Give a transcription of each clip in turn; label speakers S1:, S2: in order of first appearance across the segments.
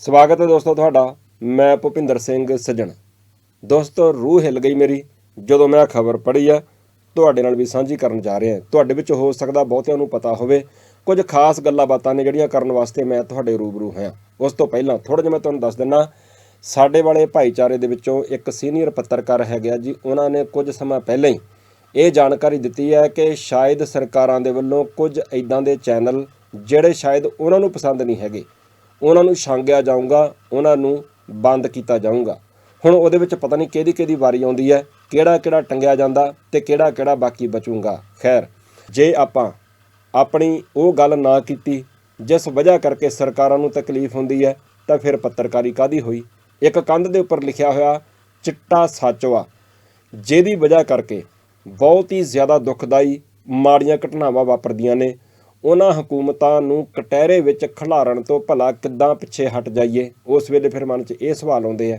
S1: ਸਵਾਗਤ ਹੈ ਦੋਸਤੋ ਤੁਹਾਡਾ, ਮੈਂ ਭੁਪਿੰਦਰ ਸਿੰਘ ਸੱਜਣ। ਦੋਸਤੋ, ਰੂਹ ਹਿੱਲ ਗਈ ਮੇਰੀ, ਜਦੋਂ ਮੈਂ ਖਬਰ ਪੜ੍ਹੀ ਆ, ਤੁਹਾਡੇ ਨਾਲ ਵੀ ਸਾਂਝੀ ਕਰਨ ਜਾ ਰਿਹਾ ਤੁਹਾਡੇ ਵਿੱਚ ਹੋ ਸਕਦਾ ਬਹੁਤਿਆਂ ਨੂੰ ਪਤਾ ਹੋਵੇ, ਕੁਝ ਖਾਸ ਗੱਲਾਂ ਬਾਤਾਂ ਨੇ ਜਿਹੜੀਆਂ ਕਰਨ ਵਾਸਤੇ ਮੈਂ ਤੁਹਾਡੇ ਰੂਬਰੂ ਹੋਇਆ। ਉਸ ਤੋਂ ਪਹਿਲਾਂ ਥੋੜਾ ਜਿਹਾ ਮੈਂ ਤੁਹਾਨੂੰ ਦੱਸ ਦਿੰਨਾ ਸਾਡੇ ਵਾਲੇ ਭਾਈਚਾਰੇ ਦੇ ਵਿੱਚੋਂ ਇੱਕ ਸੀਨੀਅਰ ਪੱਤਰਕਾਰ ਹੈਗਾ ਜੀ, ਉਹਨਾਂ ਨੇ ਕੁਝ ਸਮਾਂ ਪਹਿਲਾਂ ਹੀ ਇਹ ਜਾਣਕਾਰੀ ਦਿੱਤੀ ਹੈ ਕਿ ਸ਼ਾਇਦ ਸਰਕਾਰਾਂ ਦੇ ਵੱਲੋਂ ਕੁਝ ਇਦਾਂ ਦੇ ਚੈਨਲ, ਜਿਹੜੇ ਸ਼ਾਇਦ ਉਹਨਾਂ ਨੂੰ ਪਸੰਦ ਨਹੀਂ ਹੈਗੇ ਉਹਨਾਂ ਨੂੰ ਛਾਂਗਿਆ ਜਾਊਗਾ, ਉਹਨਾਂ ਨੂੰ ਬੰਦ ਕੀਤਾ ਜਾਊਗਾ। ਹੁਣ ਉਹਦੇ ਵਿੱਚ ਪਤਾ ਨਹੀਂ ਕਿਹਦੀ ਕਿਹਦੀ ਵਾਰੀ ਆਉਂਦੀ ਹੈ, ਕਿਹੜਾ ਕਿਹੜਾ ਟੰਗਿਆ ਜਾਂਦਾ ਤੇ ਕਿਹੜਾ ਕਿਹੜਾ ਬਾਕੀ ਬਚੂਗਾ। ਖੈਰ, ਜੇ ਆਪਾਂ ਆਪਣੀ ਉਹ ਗੱਲ ਨਾ ਕੀਤੀ, ਜਿਸ ਵਜ੍ਹਾ ਕਰਕੇ ਸਰਕਾਰਾਂ ਨੂੰ ਤਕਲੀਫ ਹੁੰਦੀ ਹੈ, ਤਾਂ ਫਿਰ ਪੱਤਰਕਾਰੀ ਕਾਦੀ ਹੋਈ? ਇੱਕ ਕੰਧ ਦੇ ਉੱਪਰ ਲਿਖਿਆ ਹੋਇਆ, ਚਿੱਟਾ ਸਾਚਵਾ, ਜਿਹਦੀ ਵਜ੍ਹਾ ਕਰਕੇ ਬਹੁਤ ਹੀ ਜ਼ਿਆਦਾ ਦੁਖਦਾਈ ਮਾੜੀਆਂ ਘਟਨਾਵਾਂ ਵਾਪਰਦੀਆਂ ਨੇ। ਉਹਨਾਂ ਹਕੂਮਤਾਂ ਨੂੰ ਕਟਹਿਰੇ ਵਿੱਚ ਖਿਲਾਰਨ ਤੋਂ ਭਲਾ ਕਿੱਦਾਂ ਪਿੱਛੇ ਹਟ ਜਾਈਏ, ਉਸ ਵੇਲੇ ਫਿਰ ਮਨ 'ਚ ਇਹ ਸਵਾਲ ਆਉਂਦੇ ਆ।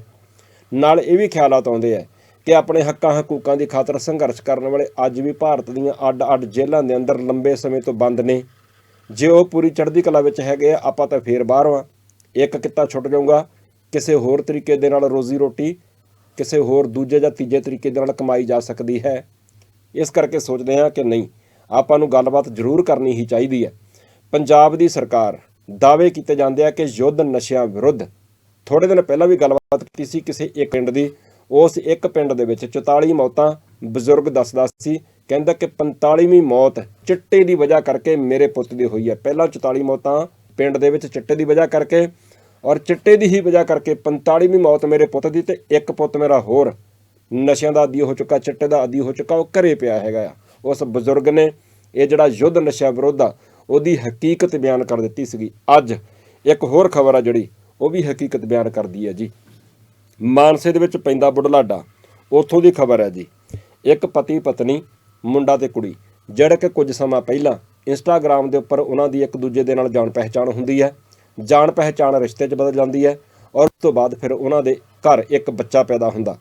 S1: ਨਾਲ ਇਹ ਵੀ ਖਿਆਲਾਤ ਆਉਂਦੇ ਆ ਕਿ ਆਪਣੇ ਹੱਕਾਂ ਹਕੂਕਾਂ ਦੀ ਖਾਤਰ ਸੰਘਰਸ਼ ਕਰਨ ਵਾਲੇ ਅੱਜ ਵੀ ਭਾਰਤ ਦੀਆਂ ਅੱਡ-ਅੱਡ ਜੇਲ੍ਹਾਂ ਦੇ ਅੰਦਰ ਲੰਬੇ ਸਮੇਂ ਤੋਂ ਬੰਦ ਨੇ। ਜੇ ਉਹ ਪੂਰੀ ਚੜ੍ਹਦੀ ਕਲਾ ਵਿੱਚ ਹੈਗੇ ਆ, ਆਪਾਂ ਤਾਂ ਫੇਰ ਬਾਹਰ ਆ ਇੱਕ ਕਿੱਤਾ ਛੁੱਟ ਜਾਊਗਾ, ਕਿਸੇ ਹੋਰ ਤਰੀਕੇ ਦੇ ਨਾਲ ਰੋਜ਼ੀ ਰੋਟੀ, ਕਿਸੇ ਹੋਰ ਦੂਜੇ ਜਾਂ ਤੀਜੇ ਤਰੀਕੇ ਦੇ ਨਾਲ ਕਮਾਈ ਜਾ ਸਕਦੀ ਹੈ। ਇਸ ਕਰਕੇ ਸੋਚਦੇ ਹਾਂ ਕਿ ਨਹੀਂ ਆਪਾਂ ਨੂੰ ਗੱਲਬਾਤ ਜ਼ਰੂਰ ਕਰਨੀ ਹੀ ਚਾਹੀਦੀ ਹੈ। ਪੰਜਾਬ ਦੀ ਸਰਕਾਰ ਦਾਅਵੇ ਕੀਤੇ ਜਾਂਦੇ ਆ ਕਿ ਯੁੱਧ ਨਸ਼ਿਆਂ ਵਿਰੁੱਧ ਥੋੜੇ ਦਿਨ ਪਹਿਲਾਂ ਵੀ ਗੱਲਬਾਤ ਕੀਤੀ ਸੀ ਕਿਸੇ ਇੱਕ ਪਿੰਡ ਦੀ। ਉਸ ਇੱਕ ਪਿੰਡ ਦੇ ਵਿੱਚ 44 ਮੌਤਾਂ ਬਜ਼ੁਰਗ ਦੱਸਦਾ ਸੀ। ਕਹਿੰਦਾ ਕਿ 45ਵੀਂ ਮੌਤ ਚਿੱਟੇ ਦੀ ਵਜ੍ਹਾ ਕਰਕੇ ਮੇਰੇ ਪੁੱਤ ਦੀ ਹੋਈ ਹੈ। ਪਹਿਲਾਂ 44 ਮੌਤਾਂ ਪਿੰਡ ਦੇ ਵਿੱਚ ਚਿੱਟੇ ਦੀ ਵਜ੍ਹਾ ਕਰਕੇ ਔਰ ਚਿੱਟੇ ਦੀ ਹੀ ਵਜ੍ਹਾ ਕਰਕੇ 45ਵੀਂ ਮੌਤ ਮੇਰੇ ਪੁੱਤ ਦੀ ਤੇ ਇੱਕ ਪੁੱਤ ਮੇਰਾ ਹੋਰ। ਨਸ਼ਿਆਂ ਦਾ ਆਦੀ ਹੋ ਚੁੱਕਾ, ਚਿੱਟੇ ਦਾ ਆਦੀ ਹੋ ਚੁੱਕਾ, ਉਹ ਘਰੇ ਪਿਆ ਹੈਗਾ ਆ। ਉਸ ਬਜ਼ੁਰਗ ਨੇ ਇਹ ਜਿਹੜਾ ਯੁੱਧ ਨਸ਼ਾ ਵਿਰੋਧ ਆ, ਉਹਦੀ ਹਕੀਕਤ ਬਿਆਨ ਕਰ ਦਿੱਤੀ ਸੀਗੀ। ਅੱਜ ਇੱਕ ਹੋਰ ਖਬਰ ਆ ਜਿਹੜੀ, ਉਹ ਵੀ ਹਕੀਕਤ ਬਿਆਨ ਕਰਦੀ ਹੈ ਜੀ। ਮਾਨਸੇ ਦੇ ਵਿੱਚ ਪੈਂਦਾ ਬੁਢਲਾਡਾ, ਉੱਥੋਂ ਦੀ ਖਬਰ ਹੈ ਜੀ। ਇੱਕ ਪਤੀ ਪਤਨੀ, ਮੁੰਡਾ ਤੇ ਕੁੜੀ, ਜਿਹੜੇ ਕਿ ਕੁਝ ਸਮਾਂ ਪਹਿਲਾਂ ਇੰਸਟਾਗ੍ਰam ਦੇ ਉੱਪਰ ਉਹਨਾਂ ਦੀ ਇੱਕ ਦੂਜੇ ਦੇ ਨਾਲ ਜਾਣ ਪਹਿਚਾਣ ਹੁੰਦੀ ਹੈ, ਜਾਣ ਪਹਿਚਾਣ ਰਿਸ਼ਤੇ 'ਚ ਬਦਲ ਜਾਂਦੀ ਹੈ ਔਰ ਉਸ ਤੋਂ ਬਾਅਦ ਫਿਰ ਉਹਨਾਂ ਦੇ ਘਰ ਇੱਕ ਬੱਚਾ ਪੈਦਾ ਹੁੰਦਾ।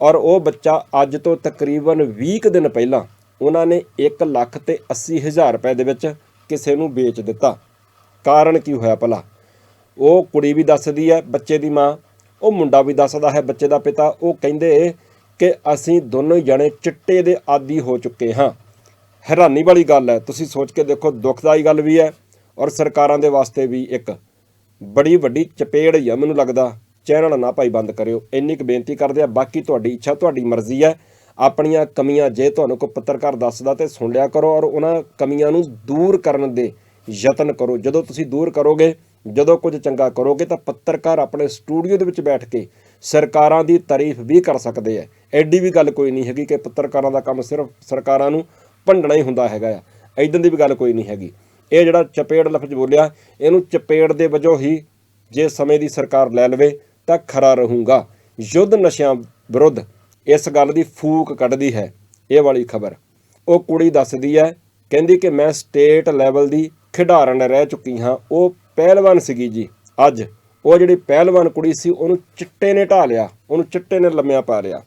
S1: ਔਰ ਉਹ ਬੱਚਾ ਅੱਜ ਤੋਂ ਤਕਰੀਬਨ 20 ਕੁ ਦਿਨ ਪਹਿਲਾਂ ਉਹਨਾਂ ਨੇ 1 ਲੱਖ ਤੇ 80 ਹਜ਼ਾਰ ਰੁਪਏ ਦੇ ਵਿੱਚ ਕਿਸੇ ਨੂੰ ਵੇਚ ਦਿੱਤਾ। ਕਾਰਨ ਕੀ ਹੋਇਆ ਭਲਾ? ਉਹ ਕੁੜੀ ਵੀ ਦੱਸਦੀ ਹੈ, ਬੱਚੇ ਦੀ ਮਾਂ। ਉਹ ਮੁੰਡਾ ਵੀ ਦੱਸਦਾ ਹੈ, ਬੱਚੇ ਦਾ ਪਿਤਾ। ਉਹ ਕਹਿੰਦੇ ਕਿ ਅਸੀਂ ਦੋਨੋਂ ਹੀ ਜਣੇ ਚਿੱਟੇ ਦੇ ਆਦੀ ਹੋ ਚੁੱਕੇ ਹਾਂ। ਹੈਰਾਨੀ ਵਾਲੀ ਗੱਲ ਹੈ। ਤੁਸੀਂ ਸੋਚ ਕੇ ਦੇਖੋ, ਦੁਖਦਾਈ ਗੱਲ ਵੀ ਹੈ ਔਰ ਸਰਕਾਰਾਂ ਦੇ ਵਾਸਤੇ ਵੀ ਇੱਕ। ਬੜੀ ਵੱਡੀ ਚਪੇੜ ਹੀ ਆ, ਮੈਨੂੰ ਲੱਗਦਾ। ਚੈਨਲ ਨਾ ਭਾਈ ਬੰਦ ਕਰਿਓ। ਇੰਨੀ ਕੁ ਬੇਨਤੀ ਕਰਦੇ ਆ, ਬਾਕੀ ਤੁਹਾਡੀ ਇੱਛਾ, ਤੁਹਾਡੀ ਮਰਜ਼ੀ ਹੈ। ਆਪਣੀਆਂ ਕਮੀਆਂ ਜੇ ਤੁਹਾਨੂੰ ਕੋਈ ਪੱਤਰਕਾਰ ਦੱਸਦਾ ਤੇ ਸੁਣ ਲਿਆ ਕਰੋ ਔਰ ਉਹਨਾਂ ਕਮੀਆਂ ਨੂੰ ਦੂਰ ਕਰਨ ਦੇ ਯਤਨ ਕਰੋ। ਜਦੋਂ ਤੁਸੀਂ ਦੂਰ ਕਰੋਗੇ, ਜਦੋਂ ਕੁਝ ਚੰਗਾ ਕਰੋਗੇ ਤਾਂ ਪੱਤਰਕਾਰ ਆਪਣੇ ਸਟੂਡੀਓ ਦੇ ਵਿੱਚ ਬੈਠ ਕੇ ਸਰਕਾਰਾਂ ਦੀ ਤਾਰੀਫ ਵੀ ਕਰ ਸਕਦੇ ਆ। ਐਡੀ ਵੀ ਗੱਲ ਕੋਈ ਨਹੀਂ ਹੈਗੀ ਕਿ ਪੱਤਰਕਾਰਾਂ ਦਾ ਕੰਮ ਸਿਰਫ ਸਰਕਾਰਾਂ ਨੂੰ ਭੰਡਣਾ ਹੀ ਹੁੰਦਾ ਹੈਗਾ ਆ। ਐਦਾਂ ਦੀ ਵੀ ਗੱਲ ਕੋਈ ਨਹੀਂ ਹੈਗੀ। ਇਹ ਜਿਹੜਾ ਚਪੇੜ ਲਫ਼ਜ਼ ਬੋਲਿਆ, ਇਹਨੂੰ ਚਪੇੜ ਦੇ ਵਜੋਂ ਹੀ ਜੇ ਸਮੇਂ ਦੀ ਸਰਕਾਰ ਲੈ ਲਵੇ ਤਾਂ ਖਰਾ ਰਹੂੰਗਾ। ਯੁੱਧ ਨਸ਼ਿਆਂ ਵਿਰੁੱਧ ਇਸ ਗੱਲ ਦੀ ਫੂਕ ਕੱਢਦੀ ਹੈ, ਇਹ ਵਾਲੀ ਖਬਰ। ਉਹ ਕੁੜੀ ਦੱਸਦੀ ਹੈ, ਕਹਿੰਦੀ ਕਿ ਮੈਂ ਸਟੇਟ ਲੈਵਲ ਦੀ ਖਿਡਾਰਨ ਰਹਿ ਚੁੱਕੀ ਹਾਂ, ਉਹ ਪਹਿਲਵਾਨ ਸੀਗੀ ਜੀ। ਅੱਜ ਉਹ ਜਿਹੜੀ ਪਹਿਲਵਾਨ ਕੁੜੀ ਸੀ, ਉਹਨੂੰ ਚਿੱਟੇ ਨੇ ਢਾ ਲਿਆ, ਉਹਨੂੰ ਚਿੱਟੇ ਨੇ ਲੰਮਿਆ ਪਾ ਲਿਆ।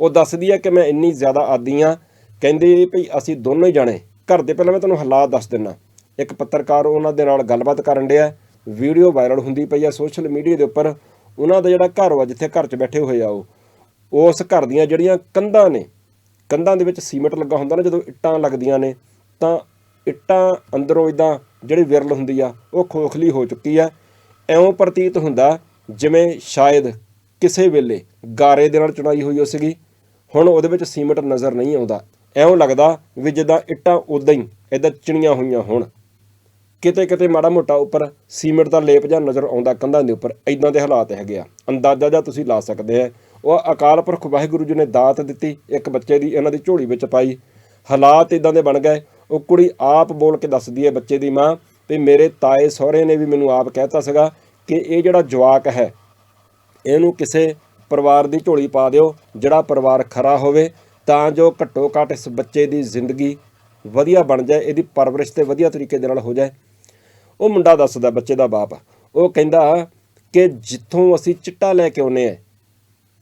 S1: ਉਹ ਦੱਸਦੀ ਹੈ ਕਿ ਮੈਂ ਇੰਨੀ ਜ਼ਿਆਦਾ ਆਦੀ ਹਾਂ, ਕਹਿੰਦੀ ਭਈ ਅਸੀਂ ਦੋਨੋਂ ਹੀ ਜਾਣੇ, ਘਰ ਦੇ ਪਹਿਲਾਂ ਮੈਂ ਤੁਹਾਨੂੰ ਹਾਲਾਤ ਦੱਸ ਦਿੰਨਾ। ਇੱਕ ਪੱਤਰਕਾਰ ਉਹਨਾਂ ਦੇ ਨਾਲ ਗੱਲਬਾਤ ਕਰਨ ਡਿਆ, ਵੀਡੀਓ ਵਾਇਰਲ ਹੁੰਦੀ ਪਈ ਆ ਸੋਸ਼ਲ ਮੀਡੀਆ ਦੇ ਉੱਪਰ, ਉਹਨਾਂ ਦਾ ਜਿਹੜਾ ਘਰ ਵਾ, ਜਿੱਥੇ ਘਰ 'ਚ ਬੈਠੇ ਹੋਏ ਆ ਉਹ ਉਸ ਘਰ ਦੀਆਂ ਜਿਹੜੀਆਂ ਕੰਧਾਂ ਨੇ, ਕੰਧਾਂ ਦੇ ਵਿੱਚ ਸੀਮੈਂਟ ਲੱਗਾ ਹੁੰਦਾ ਨਾ, ਜਦੋਂ ਇੱਟਾਂ ਲੱਗਦੀਆਂ ਨੇ, ਤਾਂ ਇੱਟਾਂ ਅੰਦਰੋਂ ਇਦਾਂ ਜਿਹੜੀ ਵਿਰਲ ਹੁੰਦੀ ਆ, ਉਹ ਖੋਖਲੀ ਹੋ ਚੁੱਕੀ ਆ। ਐਉਂ ਪ੍ਰਤੀਤ ਹੁੰਦਾ ਜਿਵੇਂ ਸ਼ਾਇਦ ਕਿਸੇ ਵੇਲੇ ਗਾਰੇ ਦੇ ਨਾਲ ਚੁਣਾਈ ਹੋਈ ਹੋ ਸੀਗੀ। ਹੁਣ ਉਹਦੇ ਵਿੱਚ ਸੀਮੈਂਟ ਨਜ਼ਰ ਨਹੀਂ ਆਉਂਦਾ। ਐਉਂ ਲੱਗਦਾ ਵੀ ਜਿੱਦਾਂ ਇੱਟਾਂ ਉਦਾਂ ਹੀ, ਇਦਾਂ ਚਿਣੀਆਂ ਹੋਈਆਂ ਹੋਣ। ਕਿਤੇ ਕਿਤੇ ਮਾੜਾ ਮੋਟਾ ਉੱਪਰ ਸੀਮੈਂਟ ਦਾ ਲੇਪ ਜਾਂ ਨਜ਼ਰ ਆਉਂਦਾ ਕੰਧਾਂ ਦੇ ਉੱਪਰ ਇਦਾਂ ਦੇ ਹਾਲਾਤ ਹੈਗੇ ਆ। ਅੰਦਾਜ਼ਾ ਜਾਂ ਤੁਸੀਂ ਲਾ ਸਕਦੇ ਆ। ਉਹ ਅਕਾਲ ਪੁਰਖ ਵਾਹਿਗੁਰੂ ਜੀ ਨੇ ਦਾਤ ਦਿੱਤੀ, ਇੱਕ ਬੱਚੇ ਦੀ ਇਹਨਾਂ ਦੀ ਝੋਲੀ ਵਿੱਚ ਪਾਈ। ਹਾਲਾਤ ਇਦਾਂ ਦੇ ਬਣ ਗਏ। ਉਹ ਕੁੜੀ ਆਪ ਬੋਲ ਕੇ ਦੱਸਦੀ ਹੈ ਬੱਚੇ ਦੀ ਮਾਂ, ਵੀ ਮੇਰੇ ਤਾਏ ਸਹੁਰੇ ਨੇ ਵੀ ਮੈਨੂੰ ਆਪ ਕਹਿਤਾ ਸੀਗਾ ਕਿ ਇਹ ਜਿਹੜਾ ਜਵਾਕ ਹੈ, ਇਹਨੂੰ ਕਿਸੇ ਪਰਿਵਾਰ ਦੀ ਝੋਲੀ ਪਾ ਦਿਓ, ਜਿਹੜਾ ਪਰਿਵਾਰ ਖਰਾ ਹੋਵੇ, ਤਾਂ ਜੋ ਘੱਟੋ ਘੱਟ ਇਸ ਬੱਚੇ ਦੀ ਜ਼ਿੰਦਗੀ ਵਧੀਆ ਬਣ ਜਾਏ, ਇਹਦੀ ਪਰਵਰਿਸ਼ ਤੇ ਵਧੀਆ ਤਰੀਕੇ ਦੇ ਨਾਲ ਹੋ ਜਾਏ। ਉਹ ਮੁੰਡਾ ਦੱਸਦਾ ਬੱਚੇ ਦਾ ਬਾਪ। ਉਹ ਕਹਿੰਦਾ ਕਿ ਜਿੱਥੋਂ ਅਸੀਂ ਚਿੱਟਾ ਲੈ ਕੇ ਆਉਨੇ ਆ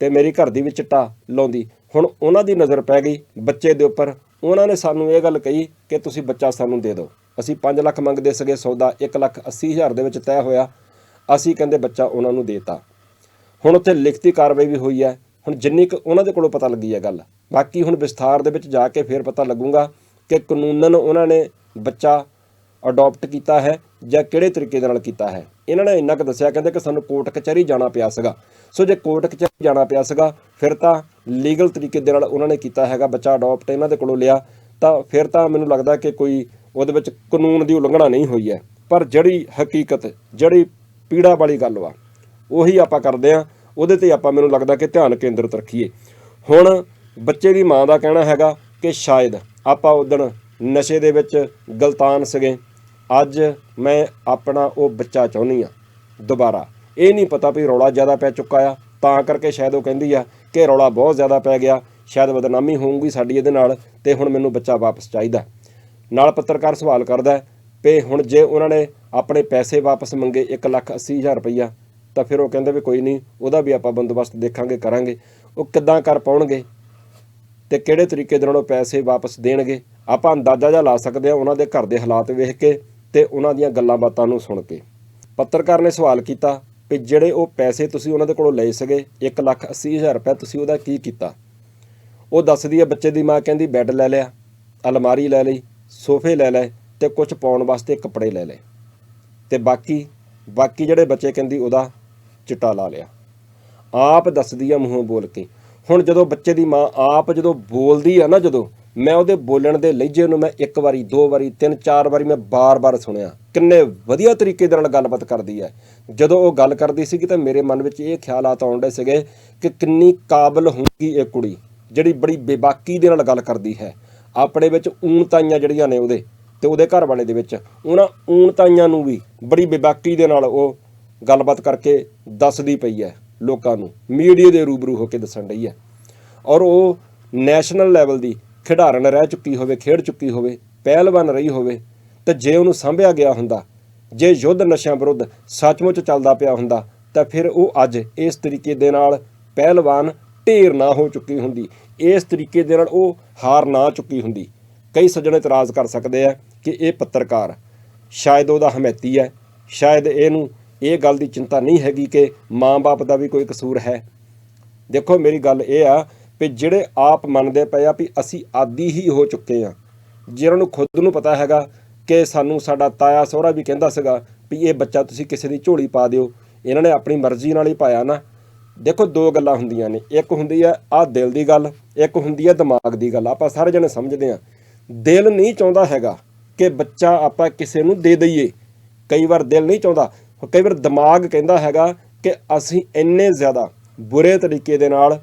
S1: ਤੇ ਮੇਰੀ ਘਰ ਦੀ ਵੀ ਚਿੱਟਾ ਲਾਉਂਦੀ। ਹੁਣ ਉਹਨਾਂ ਦੀ ਨਜ਼ਰ ਪੈ ਗਈ ਬੱਚੇ ਦੇ ਉੱਪਰ। ਉਹਨਾਂ ਨੇ ਸਾਨੂੰ ਇਹ ਗੱਲ ਕਹੀ ਕਿ ਤੁਸੀਂ ਬੱਚਾ ਸਾਨੂੰ ਦੇ ਦਿਓ। ਅਸੀਂ 5 ਲੱਖ ਮੰਗਦੇ ਸੀਗੇ, ਸੌਦਾ 1 ਲੱਖ 80 ਹਜ਼ਾਰ ਦੇ ਵਿੱਚ ਤੈਅ ਹੋਇਆ। ਅਸੀਂ ਕਹਿੰਦੇ ਬੱਚਾ ਉਹਨਾਂ ਨੂੰ ਦੇਤਾ। ਹੁਣ ਉੱਥੇ ਲਿਖਤੀ ਕਾਰਵਾਈ ਵੀ ਹੋਈ ਹੈ। ਹੁਣ ਜਿੰਨੀ ਕੁ ਉਹਨਾਂ ਦੇ ਕੋਲੋਂ ਪਤਾ ਲੱਗੀ ਹੈ ਗੱਲ। ਬਾਕੀ ਹੁਣ ਵਿਸਥਾਰ ਦੇ ਵਿੱਚ ਜਾ ਕੇ ਫਿਰ ਪਤਾ ਲੱਗੂਗਾ ਕਿ ਕਾਨੂੰਨਨ ਉਹਨਾਂ ਨੇ ਬੱਚਾ ਅਡਾਪਟ ਕੀਤਾ ਹੈ। ਜਾਂ ਕਿਹੜੇ ਤਰੀਕੇ ਦੇ ਨਾਲ ਕੀਤਾ ਹੈ? ਇਹਨਾਂ ਨੇ ਇੰਨਾ ਕੁ ਦੱਸਿਆ, ਕਹਿੰਦੇ ਕਿ ਸਾਨੂੰ ਕੋਰਟ ਕਚਹਿਰੀ ਜਾਣਾ ਪਿਆ ਸੀਗਾ। ਸੋ ਜੇ ਕੋਰਟ ਕਚਹਿਰੀ ਜਾਣਾ ਪਿਆ ਸੀਗਾ, ਫਿਰ ਤਾਂ ਲੀਗਲ ਤਰੀਕੇ ਦੇ ਨਾਲ ਉਹਨਾਂ ਨੇ ਕੀਤਾ ਹੈਗਾ, ਬੱਚਾ ਅਡਾਪਟ ਇਹਨਾਂ ਦੇ ਕੋਲੋਂ ਲਿਆ, ਤਾਂ ਫਿਰ ਤਾਂ ਮੈਨੂੰ ਲੱਗਦਾ ਕਿ ਕੋਈ ਉਹਦੇ ਵਿੱਚ ਕਾਨੂੰਨ ਦੀ ਉਲੰਘਣਾ ਨਹੀਂ ਹੋਈ ਹੈ। ਪਰ ਜਿਹੜੀ ਹਕੀਕਤ, ਜਿਹੜੀ ਪੀੜਾ ਵਾਲੀ ਗੱਲ ਵਾ, ਉਹੀ ਆਪਾਂ ਕਰਦੇ ਆ ਉਹਦੇ ਤੇ ਆਪਾਂ ਮੈਨੂੰ ਲੱਗਦਾ ਕਿ ਧਿਆਨ ਕੇਂਦਰਿਤ ਰੱਖੀਏ। ਹੁਣ ਬੱਚੇ ਦੀ ਮਾਂ ਦਾ ਕਹਿਣਾ ਹੈਗਾ ਕਿ ਸ਼ਾਇਦ ਆਪਾਂ ਉਦਣ ਨਸ਼ੇ ਦੇ ਵਿੱਚ ਗਲਤਾਨ ਸੀਗੇ। ਅੱਜ ਮੈਂ ਆਪਣਾ ਉਹ ਬੱਚਾ ਚਾਹੁੰਦੀ ਆ ਦੁਬਾਰਾ। ਇਹ ਨਹੀਂ ਪਤਾ ਵੀ ਰੌਲਾ ਜ਼ਿਆਦਾ ਪੈ ਚੁੱਕਾ ਆ, ਤਾਂ ਕਰਕੇ ਸ਼ਾਇਦ ਉਹ ਕਹਿੰਦੀ ਆ ਕਿ ਰੌਲਾ ਬਹੁਤ ਜ਼ਿਆਦਾ ਪੈ ਗਿਆ, ਸ਼ਾਇਦ ਬਦਨਾਮੀ ਹੋਊਗੀ ਸਾਡੀ ਇਹਦੇ ਨਾਲ ਤੇ ਹੁਣ ਮੈਨੂੰ ਬੱਚਾ ਵਾਪਸ ਚਾਹੀਦਾ। ਨਾਲ ਪੱਤਰਕਾਰ ਸਵਾਲ ਕਰਦਾ ਹੈ ਵੀ ਹੁਣ ਜੇ ਉਹਨਾਂ ਨੇ ਆਪਣੇ ਪੈਸੇ ਵਾਪਸ ਮੰਗੇ 180000 ਰੁਪਈਆ, ਤਾਂ ਫਿਰ ਉਹ ਕਹਿੰਦੇ ਵੀ ਕੋਈ ਨਹੀਂ, ਉਹਦਾ ਵੀ ਆਪਾਂ ਬੰਦੋਬਸਤ ਦੇਖਾਂਗੇ, ਕਰਾਂਗੇ। ਉਹ ਕਿੱਦਾਂ ਕਰ ਪਾਉਣਗੇ? ਤੇ ਕਿਹੜੇ ਤਰੀਕੇ ਦੇ ਨਾਲ ਉਹ ਪੈਸੇ ਵਾਪਸ ਦੇਣਗੇ? ਆਪਾਂ ਅੰਦਾਜ਼ਾ ਜਿਹਾ ਲਾ ਸਕਦੇ ਹਾਂ ਉਹਨਾਂ ਦੇ ਘਰ ਦੇ ਹਾਲਾਤ ਵੇਖ ਕੇ। ਤੇ ਉਹਨਾਂ ਦੀਆਂ ਗੱਲਾਂ ਬਾਤਾਂ ਨੂੰ ਸੁਣ ਕੇ। ਪੱਤਰਕਾਰ ਨੇ ਸਵਾਲ ਕੀਤਾ ਵੀ ਜਿਹੜੇ ਉਹ ਪੈਸੇ ਤੁਸੀਂ ਉਹਨਾਂ ਦੇ ਕੋਲੋਂ ਲਏ ਸੀਗੇ 180000 ਰੁਪਏ ਤੁਸੀਂ ਉਹਦਾ ਕੀ ਕੀਤਾ? ਉਹ ਦੱਸਦੀ ਹੈ, ਬੱਚੇ ਦੀ ਮਾਂ ਕਹਿੰਦੀ, ਬੈੱਡ ਲੈ ਲਿਆ, ਅਲਮਾਰੀ ਲੈ ਲਈ, ਸੋਫੇ ਲੈ ਲਏ ਤੇ ਕੁਝ ਪਾਉਣ ਵਾਸਤੇ ਕੱਪੜੇ ਲੈ ਲਏ। ਤੇ ਬਾਕੀ ਬਾਕੀ ਜਿਹੜੇ ਬੱਚੇ ਕਹਿੰਦੀ, ਉਹਦਾ ਚਿੱਟਾ ਲਾ ਲਿਆ। ਆਪ ਦੱਸਦੀ ਆ ਮੂੰਹੋਂ ਬੋਲ ਕੇ। ਹੁਣ ਜਦੋਂ ਬੱਚੇ ਦੀ ਮਾਂ ਆਪ ਜਦੋਂ ਬੋਲਦੀ ਆ ਨਾ ਜਦੋਂ ਮੈਂ ਉਹਦੇ ਬੋਲਣ ਦੇ ਲਹਿਜੇ ਨੂੰ ਮੈਂ ਇੱਕ ਵਾਰੀ, ਦੋ ਵਾਰੀ, ਤਿੰਨ, ਚਾਰ ਵਾਰੀ ਮੈਂ ਬਾਰ-ਬਾਰ ਸੁਣਿਆ। ਕਿੰਨੇ ਵਧੀਆ ਤਰੀਕੇ ਦੇ ਨਾਲ ਗੱਲਬਾਤ ਕਰਦੀ ਹੈ। ਜਦੋਂ ਉਹ ਗੱਲ ਕਰਦੀ ਸੀਗੀ ਤਾਂ ਮੇਰੇ ਮਨ ਵਿੱਚ ਇਹ ਖਿਆਲਾਤ ਆਉਂਦੇ ਸੀਗੇ ਕਿ ਕਿੰਨੀ ਕਾਬਲ ਹੋਊਗੀ ਇਹ ਕੁੜੀ, ਜਿਹੜੀ ਬੜੀ ਬੇਬਾਕੀ ਦੇ ਨਾਲ ਗੱਲ ਕਰਦੀ ਹੈ। ਆਪਣੇ ਵਿੱਚ ਊਣਤਾਈਆਂ ਜਿਹੜੀਆਂ ਨੇ ਉਹਦੇ ਤੇ ਉਹਦੇ ਘਰ ਵਾਲੇ ਦੇ ਵਿੱਚ, ਉਹਨਾਂ ਊਣਤਾਈਆਂ ਨੂੰ ਵੀ ਬੜੀ ਬੇਬਾਕੀ ਦੇ ਨਾਲ ਉਹ ਗੱਲਬਾਤ ਕਰਕੇ ਦੱਸਦੀ ਪਈ ਹੈ ਲੋਕਾਂ ਨੂੰ, ਮੀਡੀਆ ਦੇ ਰੂਬਰੂ ਹੋ ਕੇ ਦੱਸਣ ਰਹੀ ਹੈ। ਔਰ ਉਹ ਨੈਸ਼ਨਲ ਲੈਵਲ ਦੀ ਖਿਡਾਰਨ ਰਹਿ ਚੁੱਕੀ ਹੋਵੇ, ਖੇਡ ਚੁੱਕੀ ਹੋਵੇ, ਪਹਿਲਵਾਨ ਰਹੀ ਹੋਵੇ, ਤੇ ਜੇ ਉਹਨੂੰ ਸੰਭਿਆ ਗਿਆ ਹੁੰਦਾ, ਜੇ ਯੁੱਧ ਨਸ਼ਿਆਂ ਵਿਰੁੱਧ ਸੱਚਮੁੱਚ ਚੱਲਦਾ ਪਿਆ ਹੁੰਦਾ, ਤਾਂ ਫਿਰ ਉਹ ਅੱਜ ਇਸ ਤਰੀਕੇ ਦੇ ਨਾਲ ਪਹਿਲਵਾਨ ਢੇਰ ਨਾ ਹੋ ਚੁੱਕੀ ਹੁੰਦੀ। ਇਸ ਤਰੀਕੇ ਦੇ ਨਾਲ ਉਹ ਹਾਰ ਨਾ ਚੁੱਕੀ ਹੁੰਦੀ। ਕਈ ਸੱਜਣ ਇਤਰਾਜ਼ ਕਰ ਸਕਦੇ ਆ ਕਿ ਇਹ ਪੱਤਰਕਾਰ ਸ਼ਾਇਦ ਉਹਦਾ ਹਮੈਤੀ ਹੈ, ਸ਼ਾਇਦ ਇਹਨੂੰ ਇਹ ਗੱਲ ਦੀ ਚਿੰਤਾ ਨਹੀਂ ਹੈਗੀ ਕਿ ਮਾਂ-ਬਾਪ ਦਾ ਵੀ ਕੋਈ ਕਸੂਰ ਹੈ। ਦੇਖੋ, ਮੇਰੀ ਗੱਲ ਇਹ ਆ ਵੀ ਜਿਹੜੇ ਆਪ ਮੰਨਦੇ ਪਏ ਆ ਵੀ ਅਸੀਂ ਆਦੀ ਹੀ ਹੋ ਚੁੱਕੇ ਆ। ਜਿਹਨਾਂ ਨੂੰ ਖੁਦ ਨੂੰ ਪਤਾ ਹੈਗਾ ਕਿ ਸਾਨੂੰ ਸਾਡਾ ਤਾਇਆ ਸਹੁਰਾ ਵੀ ਕਹਿੰਦਾ ਸੀਗਾ ਵੀ ਇਹ ਬੱਚਾ ਤੁਸੀਂ ਕਿਸੇ ਦੀ ਝੋਲੀ ਪਾ ਦਿਓ। ਇਹਨਾਂ ਨੇ ਆਪਣੀ ਮਰਜ਼ੀ ਨਾਲ ਹੀ ਪਾਇਆ ਨਾ। ਦੇਖੋ ਦੋ ਗੱਲਾਂ ਹੁੰਦੀਆਂ ਨੇ। ਇੱਕ ਹੁੰਦੀ ਹੈ ਆ ਦਿਲ ਦੀ ਗੱਲ, ਇੱਕ ਹੁੰਦੀ ਹੈ ਦਿਮਾਗ ਦੀ ਗੱਲ। ਆਪਾਂ ਸਾਰੇ ਜਣੇ ਸਮਝਦੇ ਆ। ਦਿਲ ਨਹੀਂ ਚਾਹੁੰਦਾ ਹੈਗਾ ਕਿ ਬੱਚਾ ਆਪਾਂ ਕਿਸੇ ਨੂੰ ਦੇ ਦਈਏ। ਕਈ ਵਾਰ ਦਿਲ ਨਹੀਂ ਚਾਹੁੰਦਾ। ਕਈ ਵਾਰ ਦਿਮਾਗ ਕਹਿੰਦਾ ਹੈਗਾ ਕਿ ਅਸੀਂ ਇੰਨੇ ਜ਼ਿਆਦਾ ਬੁਰੇ ਤਰੀਕੇ ਦੇ ਨਾਲ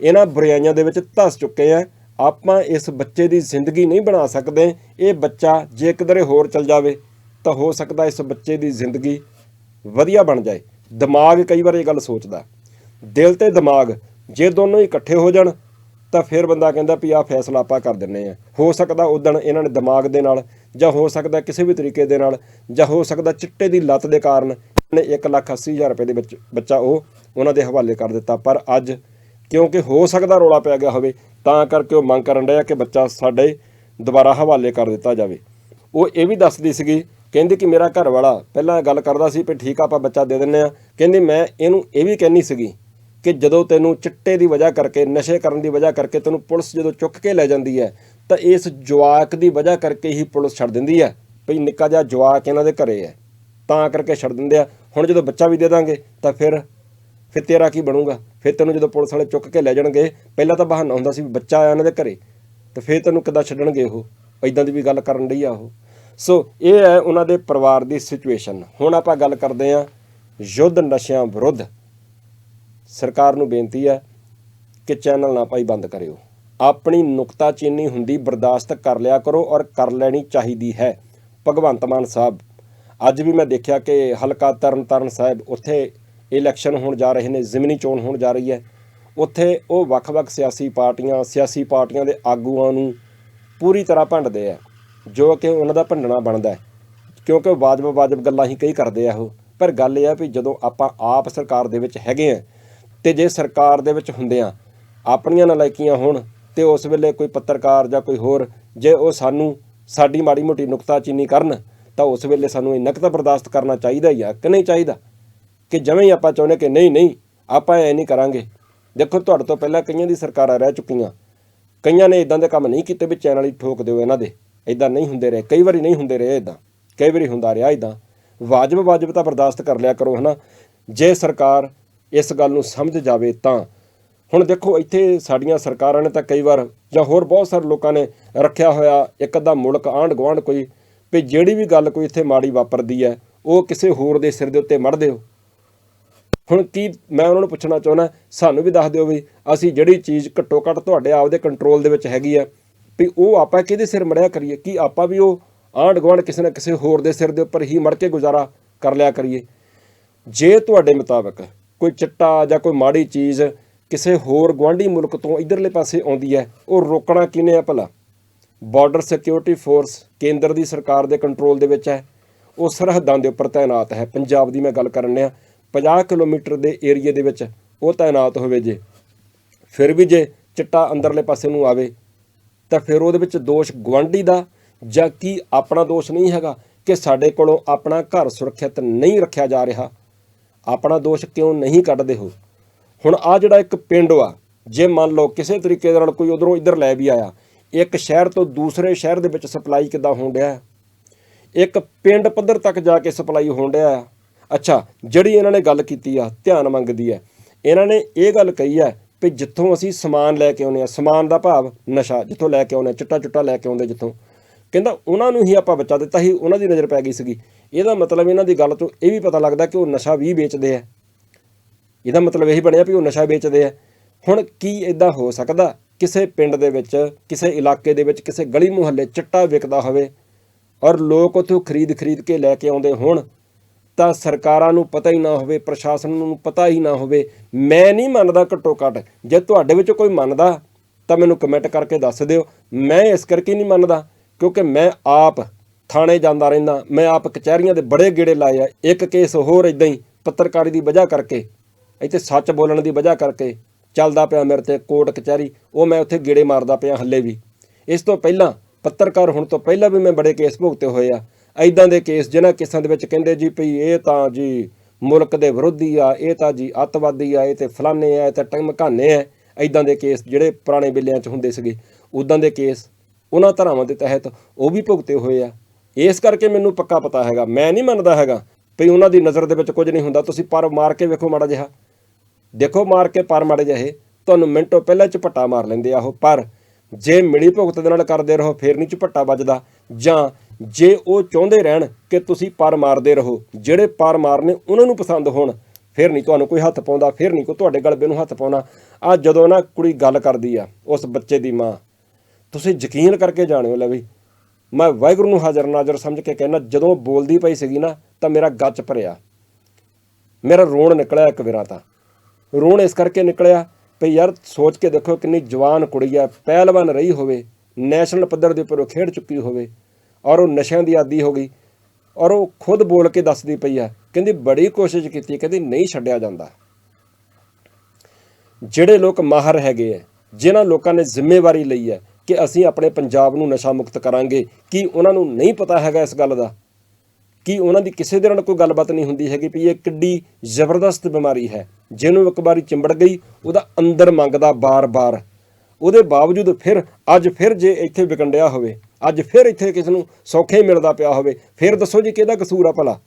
S1: ਇਹਨਾਂ ਬੁਰਾਈਆਂ ਦੇ ਵਿੱਚ ਧਸ ਚੁੱਕੇ ਆ। ਆਪਾਂ ਇਸ ਬੱਚੇ ਦੀ ਜ਼ਿੰਦਗੀ ਨਹੀਂ ਬਣਾ ਸਕਦੇ। ਇਹ ਬੱਚਾ ਜੇ ਕਿਧਰੇ ਹੋਰ ਚਲ ਜਾਵੇ, ਤਾਂ ਹੋ ਸਕਦਾ ਇਸ ਬੱਚੇ ਦੀ ਜ਼ਿੰਦਗੀ ਵਧੀਆ ਬਣ ਜਾਏ। ਦਿਮਾਗ ਕਈ ਵਾਰ ਇਹ ਗੱਲ ਸੋਚਦਾ। ਦਿਲ ਤੇ ਦਿਮਾਗ ਜੇ ਦੋਨੋਂ ਇਕੱਠੇ ਹੋ ਜਾਣ, ਤਾਂ ਫਿਰ ਬੰਦਾ ਕਹਿੰਦਾ ਵੀ ਆਹ ਫੈਸਲਾ ਆਪਾਂ ਕਰ ਦਿੰਨੇ ਆ। ਹੋ ਸਕਦਾ ਉਦਣ ਇਹਨਾਂ ਨੇ ਦਿਮਾਗ ਦੇ ਨਾਲ, ਜਾਂ ਹੋ ਸਕਦਾ ਕਿਸੇ ਵੀ ਤਰੀਕੇ ਦੇ ਨਾਲ, ਜਾਂ ਹੋ ਸਕਦਾ ਚਿੱਟੇ ਦੀ ਲੱਤ ਦੇ ਕਾਰਨ, ਇਹਨੇ 180000 ਰੁਪਏ ਦੇ ਵਿੱਚ ਬੱਚਾ ਉਹ, ਉਹਨਾਂ ਦੇ ਹਵਾਲੇ ਕਰ ਦਿੱਤਾ। ਪਰ ਅੱਜ ਕਿਉਂਕਿ ਹੋ ਸਕਦਾ ਰੋਲਾ ਪੈ ਗਿਆ ਹੋਵੇ, ਤਾਂ ਕਰਕੇ ਉਹ ਮੰਗ ਕਰਨ ਰਿਹਾ ਕਿ ਬੱਚਾ ਸਾਡੇ ਦੁਬਾਰਾ ਹਵਾਲੇ ਕਰ ਦਿੱਤਾ ਜਾਵੇ। ਉਹ ਇਹ ਵੀ ਦੱਸਦੀ ਸੀਗੀ, ਕਹਿੰਦੀ ਕਿ ਮੇਰਾ ਘਰ ਵਾਲਾ ਪਹਿਲਾਂ ਗੱਲ ਕਰਦਾ ਸੀ ਵੀ ਠੀਕ ਆ, ਆਪਾਂ ਬੱਚਾ ਦੇ ਦਿੰਨੇ ਆ। ਕਹਿੰਦੀ ਮੈਂ ਇਹਨੂੰ ਇਹ ਵੀ ਕਹਿਣੀ ਸੀਗੀ ਕਿ ਜਦੋਂ ਤੈਨੂੰ ਚਿੱਟੇ ਦੀ ਵਜ੍ਹਾ ਕਰਕੇ, ਨਸ਼ੇ ਕਰਨ ਦੀ ਵਜ੍ਹਾ ਕਰਕੇ ਤੈਨੂੰ ਪੁਲਿਸ ਜਦੋਂ ਚੁੱਕ ਕੇ ਲੈ ਜਾਂਦੀ ਹੈ, ਤਾਂ ਇਸ ਜਵਾਕ ਦੀ ਵਜ੍ਹਾ ਕਰਕੇ ਹੀ ਪੁਲਿਸ ਛੱਡ ਦਿੰਦੀ ਹੈ ਭਈ ਨਿੱਕਾ ਜਿਹਾ ਜਵਾਕ ਇਹਨਾਂ ਦੇ ਘਰੇ ਹੈ। ਤਾਂ ਕਰਕੇ ਛੱਡ ਦਿੰਦੇ ਆ। ਹੁਣ ਜਦੋਂ ਬੱਚਾ ਵੀ ਦੇ ਦਾਂਗੇ, ਤਾਂ ਫਿਰ ਫਿਰ ਤੇਰਾ ਕੀ ਬਣੂਗਾ? ਫਿਰ ਤੈਨੂੰ ਜਦੋਂ ਪੁਲਿਸ ਵਾਲੇ ਚੁੱਕ ਕੇ ਲੈ ਜਾਣਗੇ, ਪਹਿਲਾਂ ਤਾਂ ਬਹਾਨਾ ਹੁੰਦਾ ਸੀ ਵੀ ਬੱਚਾ ਆਇਆ ਇਹਨਾਂ ਦੇ ਘਰੇ, ਤੇ ਫਿਰ ਤੈਨੂੰ ਕਿੱਦਾਂ ਛੱਡਣਗੇ ਉਹ? ਐਦਾਂ ਦੀ ਵੀ ਗੱਲ ਕਰਨ ਲਈ ਆ ਉਹ। ਸੋ ਇਹ ਹੈ ਉਹਨਾਂ ਦੇ ਪਰਿਵਾਰ ਦੀ ਸਿਚੁਏਸ਼ਨ ਹੁਣ ਆਪਾਂ ਗੱਲ ਕਰਦੇ ਹਾਂ ਯੁੱਧ ਨਸ਼ਿਆਂ ਵਿਰੁੱਧ। ਸਰਕਾਰ ਨੂੰ ਬੇਨਤੀ ਹੈ ਕਿ ਚੈਨਲ ਨਾ ਭਾਈ ਬੰਦ ਕਰਿਓ। ਆਪਣੀ ਨੁਕਤਾਚੀਨੀ ਹੁੰਦੀ ਬਰਦਾਸ਼ਤ ਕਰ ਲਿਆ ਕਰੋ ਔਰ ਕਰ ਲੈਣੀ ਚਾਹੀਦੀ ਹੈ। ਭਗਵੰਤ ਮਾਨ ਸਾਹਿਬ, ਅੱਜ ਵੀ ਮੈਂ ਦੇਖਿਆ ਕਿ ਹਲਕਾ ਤਰਨਤਾਰਨ ਸਾਹਿਬ ਉੱਥੇ ਇਲੈਕਸ਼ਨ ਹੋਣ ਜਾ ਰਹੇ ਨੇ, ਜ਼ਿਮਨੀ ਚੋਣ ਹੋਣ ਜਾ ਰਹੀ ਹੈ। ਉੱਥੇ ਉਹ ਵੱਖ-ਵੱਖ ਸਿਆਸੀ ਪਾਰਟੀਆਂ ਸਿਆਸੀ ਪਾਰਟੀਆਂ ਦੇ ਆਗੂਆਂ ਨੂੰ ਪੂਰੀ ਤਰ੍ਹਾਂ ਭੰਡਦੇ ਆ, ਜੋ ਕਿ ਉਹਨਾਂ ਦਾ ਭੰਡਣਾ ਬਣਦਾ ਹੈ। ਕਿਉਂਕਿ ਉਹ ਵਾਜਬ ਵਾਜਬ ਗੱਲਾਂ ਹੀ ਕਈ ਕਰਦੇ ਆ ਉਹ। ਪਰ ਗੱਲ ਇਹ ਆ ਵੀ ਜਦੋਂ ਆਪਾਂ ਆਪ ਸਰਕਾਰ ਦੇ ਵਿੱਚ ਹੈਗੇ ਆ ਤੇ ਜੇ ਸਰਕਾਰ ਦੇ ਵਿੱਚ ਹੁੰਦੇ ਆ, ਆਪਣੀਆਂ ਨਲਾਇਕੀਆਂ ਹੋਣ ਤੇ ਉਸ ਵੇਲੇ ਕੋਈ ਪੱਤਰਕਾਰ ਜਾਂ ਕੋਈ ਹੋਰ, ਜੇ ਉਹ ਸਾਨੂੰ ਸਾਡੀ ਮਾੜੀ ਮੋਟੀ ਨੁਕਤਾਚੀਨੀ ਕਰਨ, ਤਾਂ ਉਸ ਵੇਲੇ ਸਾਨੂੰ ਇੰਨਾ ਕੁ ਤਾਂ ਬਰਦਾਸ਼ਤ ਕਰਨਾ ਚਾਹੀਦਾ ਹੀ ਆ, ਕਿ ਨਹੀਂ ਚਾਹੀਦਾ? ਕਿ ਜਿਵੇਂ ਹੀ ਆਪਾਂ ਚਾਹੁੰਦੇ ਕਿ ਨਹੀਂ ਨਹੀਂ, ਆਪਾਂ ਐ ਨਹੀਂ ਕਰਾਂਗੇ। ਦੇਖੋ, ਤੁਹਾਡੇ ਤੋਂ ਪਹਿਲਾਂ ਕਈਆਂ ਦੀ ਸਰਕਾਰਾਂ ਰਹਿ ਚੁੱਕੀਆਂ। ਕਈਆਂ ਨੇ ਇਦਾਂ ਦੇ ਕੰਮ ਨਹੀਂ ਕੀਤੇ ਵੀ ਚੈਨਲ ਹੀ ਠੋਕ ਦਿਓ ਇਹਨਾਂ ਦੇ। ਇਦਾਂ ਨਹੀਂ ਹੁੰਦੇ ਰਹੇ। ਕਈ ਵਾਰੀ ਨਹੀਂ ਹੁੰਦੇ ਰਹੇ ਇਦਾਂ ਕਈ ਵਾਰੀ ਹੁੰਦਾ ਰਿਹਾ ਇਦਾਂ ਵਾਜਬ ਵਾਜਬ ਤਾਂ ਬਰਦਾਸ਼ਤ ਕਰ ਲਿਆ ਕਰੋ, ਹਨਾ। ਜੇ ਸਰਕਾਰ ਇਸ ਗੱਲ ਨੂੰ ਸਮਝ ਜਾਵੇ ਤਾਂ। ਹੁਣ ਦੇਖੋ, ਇੱਥੇ ਸਾਡੀਆਂ ਸਰਕਾਰਾਂ ਨੇ ਤਾਂ ਕਈ ਵਾਰ ਜਾਂ ਹੋਰ ਬਹੁਤ ਸਾਰੇ ਲੋਕਾਂ ਨੇ ਰੱਖਿਆ ਹੋਇਆ ਇੱਕ ਅੱਧਾ ਮੁਲਕ ਆਂਢ ਗੁਆਂਢ ਕੋਈ ਵੀ ਜਿਹੜੀ ਵੀ ਗੱਲ ਕੋਈ ਇੱਥੇ ਮਾੜੀ ਵਾਪਰਦੀ ਹੈ, ਉਹ ਕਿਸੇ ਹੋਰ ਦੇ ਸਿਰ ਦੇ ਉੱਤੇ ਮੜ ਦਿਓ। ਹੁਣ ਕੀ ਮੈਂ ਉਹਨਾਂ ਨੂੰ ਪੁੱਛਣਾ ਚਾਹੁੰਦਾ, ਸਾਨੂੰ ਵੀ ਦੱਸ ਦਿਓ ਵੀ ਅਸੀਂ ਜਿਹੜੀ ਚੀਜ਼ ਘੱਟੋ ਘੱਟ ਤੁਹਾਡੇ ਆਪਦੇ ਕੰਟਰੋਲ ਦੇ ਵਿੱਚ ਹੈਗੀ ਆ, ਵੀ ਉਹ ਆਪਾਂ ਕਿਹਦੇ ਸਿਰ ਮੜਿਆ ਕਰੀਏ, ਕੀ ਆਪਾਂ ਵੀ ਉਹ ਆਂਢ ਗੁਆਂਢ ਕਿਸੇ ਨਾ ਕਿਸੇ ਹੋਰ ਦੇ ਸਿਰ ਦੇ ਉੱਪਰ ਹੀ ਮੜ ਕੇ ਗੁਜ਼ਾਰਾ ਕਰ ਲਿਆ ਕਰੀਏ। ਜੇ ਤੁਹਾਡੇ ਮੁਤਾਬਕ ਕੋਈ ਚਿੱਟਾ ਜਾਂ ਕੋਈ ਮਾੜੀ ਚੀਜ਼ ਕਿਸੇ ਹੋਰ ਗੁਆਂਢੀ ਮੁਲਕ ਤੋਂ ਇਧਰਲੇ ਪਾਸੇ ਆਉਂਦੀ ਹੈ, ਉਹ ਰੋਕਣਾ ਕਿਨੇ ਆ ਭਲਾ? ਬਾਰਡਰ ਸਿਕਿਉਰਿਟੀ ਫੋਰਸ ਕੇਂਦਰ ਦੀ ਸਰਕਾਰ ਦੇ ਕੰਟਰੋਲ ਦੇ ਵਿੱਚ ਹੈ, ਉਹ ਸਰਹੱਦਾਂ ਦੇ ਉੱਪਰ ਤਾਇਨਾਤ ਹੈ। ਪੰਜਾਬ ਦੀ ਮੈਂ ਗੱਲ ਕਰਨ ਡਿਆ 50 ਕਿਲੋਮੀਟਰ ਦੇ ਏਰੀਏ ਦੇ ਵਿੱਚ ਉਹ ਤਾਇਨਾਤ ਹੋਵੇ ਜੇ, ਫਿਰ ਵੀ ਜੇ ਚਿੱਟਾ ਅੰਦਰਲੇ ਪਾਸੇ ਨੂੰ ਆਵੇ, ਤਾਂ ਫਿਰ ਉਹਦੇ ਵਿੱਚ ਦੋਸ਼ ਗਵਾਂਢੀ ਦਾ ਜਾਂ ਕੀ ਆਪਣਾ ਦੋਸ਼ ਨਹੀਂ ਹੈਗਾ ਕਿ ਸਾਡੇ ਕੋਲੋਂ ਆਪਣਾ ਘਰ ਸੁਰੱਖਿਅਤ ਨਹੀਂ ਰੱਖਿਆ ਜਾ ਰਿਹਾ। ਆਪਣਾ ਦੋਸ਼ ਕਿਉਂ ਨਹੀਂ ਕੱਢਦੇ ਹੋ? ਹੁਣ ਆ ਜਿਹੜਾ ਇੱਕ ਪਿੰਡ ਆ ਜੇ ਮੰਨ ਲਓ ਕਿਸੇ ਤਰੀਕੇ ਦੇ ਨਾਲ ਕੋਈ ਉਧਰੋਂ ਇੱਧਰ ਲੈ ਵੀ ਆਇਆ, ਇੱਕ ਸ਼ਹਿਰ ਤੋਂ ਦੂਸਰੇ ਸ਼ਹਿਰ ਦੇ ਵਿੱਚ ਸਪਲਾਈ ਕਿੱਦਾਂ ਹੋਣ ਡਿਆ? ਇੱਕ ਪਿੰਡ ਪੱਧਰ ਤੱਕ ਜਾ ਕੇ ਸਪਲਾਈ ਹੋਣ ਡਿਆ ਅੱਛਾ ਜਿਹੜੀ ਇਹਨਾਂ ਨੇ ਗੱਲ ਕੀਤੀ ਆ ਧਿਆਨ ਮੰਗਦੀ ਹੈ। ਇਹਨਾਂ ਨੇ ਇਹ ਗੱਲ ਕਹੀ ਹੈ ਵੀ ਜਿੱਥੋਂ ਅਸੀਂ ਸਮਾਨ ਲੈ ਕੇ ਆਉਂਦੇ ਆ ਸਮਾਨ ਦਾ ਭਾਵ ਨਸ਼ਾ ਜਿੱਥੋਂ ਲੈ ਕੇ ਆਉਂਦੇ ਹਾਂ, ਚਿੱਟਾ ਚੁੱਟਾ ਲੈ ਕੇ ਆਉਂਦੇ ਜਿੱਥੋਂ। ਕਹਿੰਦਾ ਉਹਨਾਂ ਨੂੰ ਹੀ ਆਪਾਂ ਬਚਾ ਦਿੱਤਾ ਸੀ ਉਹਨਾਂ ਦੀ ਨਜ਼ਰ ਪੈ ਗਈ ਸੀਗੀ। ਇਹਦਾ ਮਤਲਬ ਇਹਨਾਂ ਦੀ ਗੱਲ ਤੋਂ ਇਹ ਵੀ ਪਤਾ ਲੱਗਦਾ ਕਿ ਉਹ ਨਸ਼ਾ ਵੀ ਵੇਚਦੇ ਆ। ਇਹਦਾ ਮਤਲਬ ਇਹੀ ਬਣਿਆ ਵੀ ਉਹ ਨਸ਼ਾ ਵੇਚਦੇ ਆ। ਹੁਣ ਕੀ ਇਦਾਂ ਹੋ ਸਕਦਾ? ਕਿਸੇ ਪਿੰਡ ਦੇ ਵਿੱਚ ਕਿਸੇ ਇਲਾਕੇ ਦੇ ਵਿੱਚ ਕਿਸੇ ਗਲੀ ਮੁਹੱਲੇ ਚਿੱਟਾ ਵਿਕਦਾ ਹੋਵੇ ਔਰ ਲੋਕ ਉੱਥੋਂ ਖਰੀਦ ਖਰੀਦ ਕੇ ਲੈ ਕੇ ਆਉਂਦੇ ਹੋਣ ਤਾਂ ਸਰਕਾਰਾਂ ਨੂੰ ਪਤਾ ਹੀ ਨਾ ਹੋਵੇ, ਪ੍ਰਸ਼ਾਸਨ ਨੂੰ ਪਤਾ ਹੀ ਨਾ ਹੋਵੇ। ਮੈਂ ਨਹੀਂ ਮੰਨਦਾ ਘੱਟੋ ਘੱਟ। ਜੇ ਤੁਹਾਡੇ ਵਿੱਚੋਂ ਕੋਈ ਮੰਨਦਾ, ਤਾਂ ਮੈਨੂੰ ਕਮੈਂਟ ਕਰਕੇ ਦੱਸ ਦਿਓ। ਮੈਂ ਇਸ ਕਰਕੇ ਨਹੀਂ ਮੰਨਦਾ, ਕਿਉਂਕਿ ਮੈਂ ਆਪ ਥਾਣੇ ਜਾਂਦਾ ਰਹਿੰਦਾ, ਮੈਂ ਆਪ ਕਚਹਿਰੀਆਂ ਦੇ ਬੜੇ ਗੇੜੇ ਲਾਏ ਆ। ਇੱਕ ਕੇਸ ਹੋਰ ਇਦਾਂ ਹੀ, ਪੱਤਰਕਾਰੀ ਦੀ ਵਜ੍ਹਾ ਕਰਕੇ, ਇੱਥੇ ਸੱਚ ਬੋਲਣ ਦੀ ਵਜ੍ਹਾ ਕਰਕੇ ਚੱਲਦਾ ਪਿਆ ਮੇਰੇ ਤੇ ਕੋਰਟ ਕਚਹਿਰੀ। ਉਹ ਮੈਂ ਉੱਥੇ ਗੇੜੇ ਮਾਰਦਾ ਪਿਆ ਹੱਲੇ ਵੀ। ਇਸ ਤੋਂ ਪਹਿਲਾਂ, ਪੱਤਰਕਾਰ ਹੋਣ ਤੋਂ ਪਹਿਲਾਂ ਵੀ ਮੈਂ ਬੜੇ ਕੇਸ ਭੁਗਤੇ ਹੋਏ ਆ। ਐਦਾਂ ਦੇ ਕੇਸ ਜਿਨ੍ਹਾਂ ਕੇਸਾਂ ਦੇ ਵਿੱਚ ਕਹਿੰਦੇ ਜੀ ਭਈ ਇਹ ਤਾਂ ਜੀ ਮੁਲਕ ਦੇ ਵਿਰੋਧੀ ਆ, ਇਹ ਤਾਂ ਜੀ ਅੱਤਵਾਦੀ ਆ, ਇਹ ਤੇ ਫਲਾਣੇ ਆ, ਇਹ ਤੇ ਟਮਕਾਨੇ ਆ ਐਦਾਂ ਦੇ ਕੇਸ ਜਿਹੜੇ ਪੁਰਾਣੇ ਬਿੱਲਿਆਂ 'ਚ ਹੁੰਦੇ ਸੀਗੇ ਉਦਾਂ ਦੇ ਕੇਸ ਉਹਨਾਂ ਧਾਰਾਵਾਂ ਦੇ ਤਹਿਤ ਉਹ ਵੀ ਭੁਗਤੇ ਹੋਏ ਆ। ਇਸ ਕਰਕੇ ਮੈਨੂੰ ਪੱਕਾ ਪਤਾ ਹੈਗਾ, ਮੈਂ ਨਹੀਂ ਮੰਨਦਾ ਹੈਗਾ ਭਈ ਉਹਨਾਂ ਦੀ ਨਜ਼ਰ ਦੇ ਵਿੱਚ ਕੁਝ ਨਹੀਂ ਹੁੰਦਾ, ਤੁਸੀਂ ਪਰ ਮਾਰ ਕੇ ਵੇਖੋ ਮਾੜਾ ਜਿਹਾ। ਦੇਖੋ ਮਾਰ ਕੇ ਪਰ ਮਾੜੇ ਜਿਹੇ, ਤੁਹਾਨੂੰ ਮਿੰਟੋ ਪਹਿਲਾਂ ਝਪੱਟਾ ਮਾਰ ਲੈਂਦੇ ਆ ਉਹ, ਪਰ ਜੇ ਮਿਲੀ ਭੁਗਤ ਦੇ ਨਾਲ ਕਰਦੇ ਰਹੋ, ਫੇਰ ਨਹੀਂ ਝਪੱਟਾ ਵੱਜਦਾ, ਜਾਂ ਜੇ ਉਹ ਚਾਹੁੰਦੇ ਰਹਿਣ ਕਿ ਤੁਸੀਂ ਪਰ ਮਾਰਦੇ ਰਹੋ, ਜਿਹੜੇ ਪਰ ਮਾਰਨੇ ਉਹਨਾਂ ਨੂੰ ਪਸੰਦ ਹੋਣ, ਫਿਰ ਨਹੀਂ ਤੁਹਾਨੂੰ ਕੋਈ ਹੱਥ ਪਾਉਂਦਾ, ਫਿਰ ਨਹੀਂ ਕੋਈ ਤੁਹਾਡੇ ਗਲਬੇ ਨੂੰ ਹੱਥ ਪਾਉਣਾ। ਆ ਜਦੋਂ ਨਾ ਕੁੜੀ ਗੱਲ ਕਰਦੀ ਆ, ਉਸ ਬੱਚੇ ਦੀ ਮਾਂ, ਤੁਸੀਂ ਯਕੀਨ ਕਰਕੇ ਜਾਣਿਓ ਲੈ ਵੀ ਮੈਂ ਵਾਹਿਗੁਰੂ ਨੂੰ ਹਾਜ਼ਰ ਨਾਜ਼ਰ ਸਮਝ ਕੇ ਕਹਿਣਾ ਜਦੋਂ ਬੋਲਦੀ ਪਈ ਸੀਗੀ ਨਾ, ਤਾਂ ਮੇਰਾ ਗੱਚ ਭਰਿਆ। ਮੇਰਾ ਰੋਣ ਨਿਕਲਿਆ ਇੱਕ ਵਾਰਾਂ ਤਾਂ। ਰੋਣ ਇਸ ਕਰਕੇ ਨਿਕਲਿਆ ਵੀ ਯਾਰ ਸੋਚ ਕੇ ਦੇਖੋ ਕਿੰਨੀ ਜਵਾਨ ਕੁੜੀ ਆ, ਪਹਿਲਵਾਨ ਰਹੀ ਹੋਵੇ, ਨੈਸ਼ਨਲ ਪੱਧਰ ਦੇ ਉੱਪਰ ਉਹ ਖੇਡ ਚੁੱਕੀ ਹੋਵੇ ਔਰ ਉਹ ਨਸ਼ਿਆਂ ਦੀ ਆਦੀ ਹੋ ਗਈ। ਔਰ ਉਹ ਖੁਦ ਬੋਲ ਕੇ ਦੱਸਦੀ ਪਈ ਆ, ਕਹਿੰਦੀ ਬੜੀ ਕੋਸ਼ਿਸ਼ ਕੀਤੀ, ਕਹਿੰਦੀ ਨਹੀਂ ਛੱਡਿਆ ਜਾਂਦਾ। ਜਿਹੜੇ ਲੋਕ ਮਾਹਰ ਹੈਗੇ ਆ, ਜਿਨ੍ਹਾਂ ਲੋਕਾਂ ਨੇ ਜ਼ਿੰਮੇਵਾਰੀ ਲਈ ਹੈ ਕਿ ਅਸੀਂ ਆਪਣੇ ਪੰਜਾਬ ਨੂੰ ਨਸ਼ਾ ਮੁਕਤ ਕਰਾਂਗੇ, ਕੀ ਉਹਨਾਂ ਨੂੰ ਨਹੀਂ ਪਤਾ ਹੈਗਾ ਇਸ ਗੱਲ ਦਾ? ਕੀ ਉਹਨਾਂ ਦੀ ਕਿਸੇ ਦੇ ਨਾਲ ਕੋਈ ਗੱਲਬਾਤ ਨਹੀਂ ਹੁੰਦੀ ਹੈਗੀ ਵੀ ਇਹ ਕਿੱਡੀ ਜ਼ਬਰਦਸਤ ਬਿਮਾਰੀ ਹੈ, ਜਿਹਨੂੰ ਇੱਕ ਵਾਰੀ ਚਿੰਬੜ ਗਈ, ਉਹਦਾ ਅੰਦਰ ਮੰਗਦਾ ਬਾਰ-ਬਾਰ। ਉਹਦੇ ਬਾਵਜੂਦ ਫਿਰ, ਅੱਜ ਫਿਰ ਜੇ ਇੱਥੇ ਵਿਕੰਡਿਆ ਹੋਵੇ, ਅੱਜ ਫਿਰ ਇੱਥੇ ਕਿਸ ਨੂੰ ਸੌਖੇ ਮਿਲਦਾ ਪਿਆ ਹੋਵੇ, ਫਿਰ ਦੱਸੋ ਜੀ ਕਿਹਦਾ ਕਸੂਰ ਆ ਭਲਾ?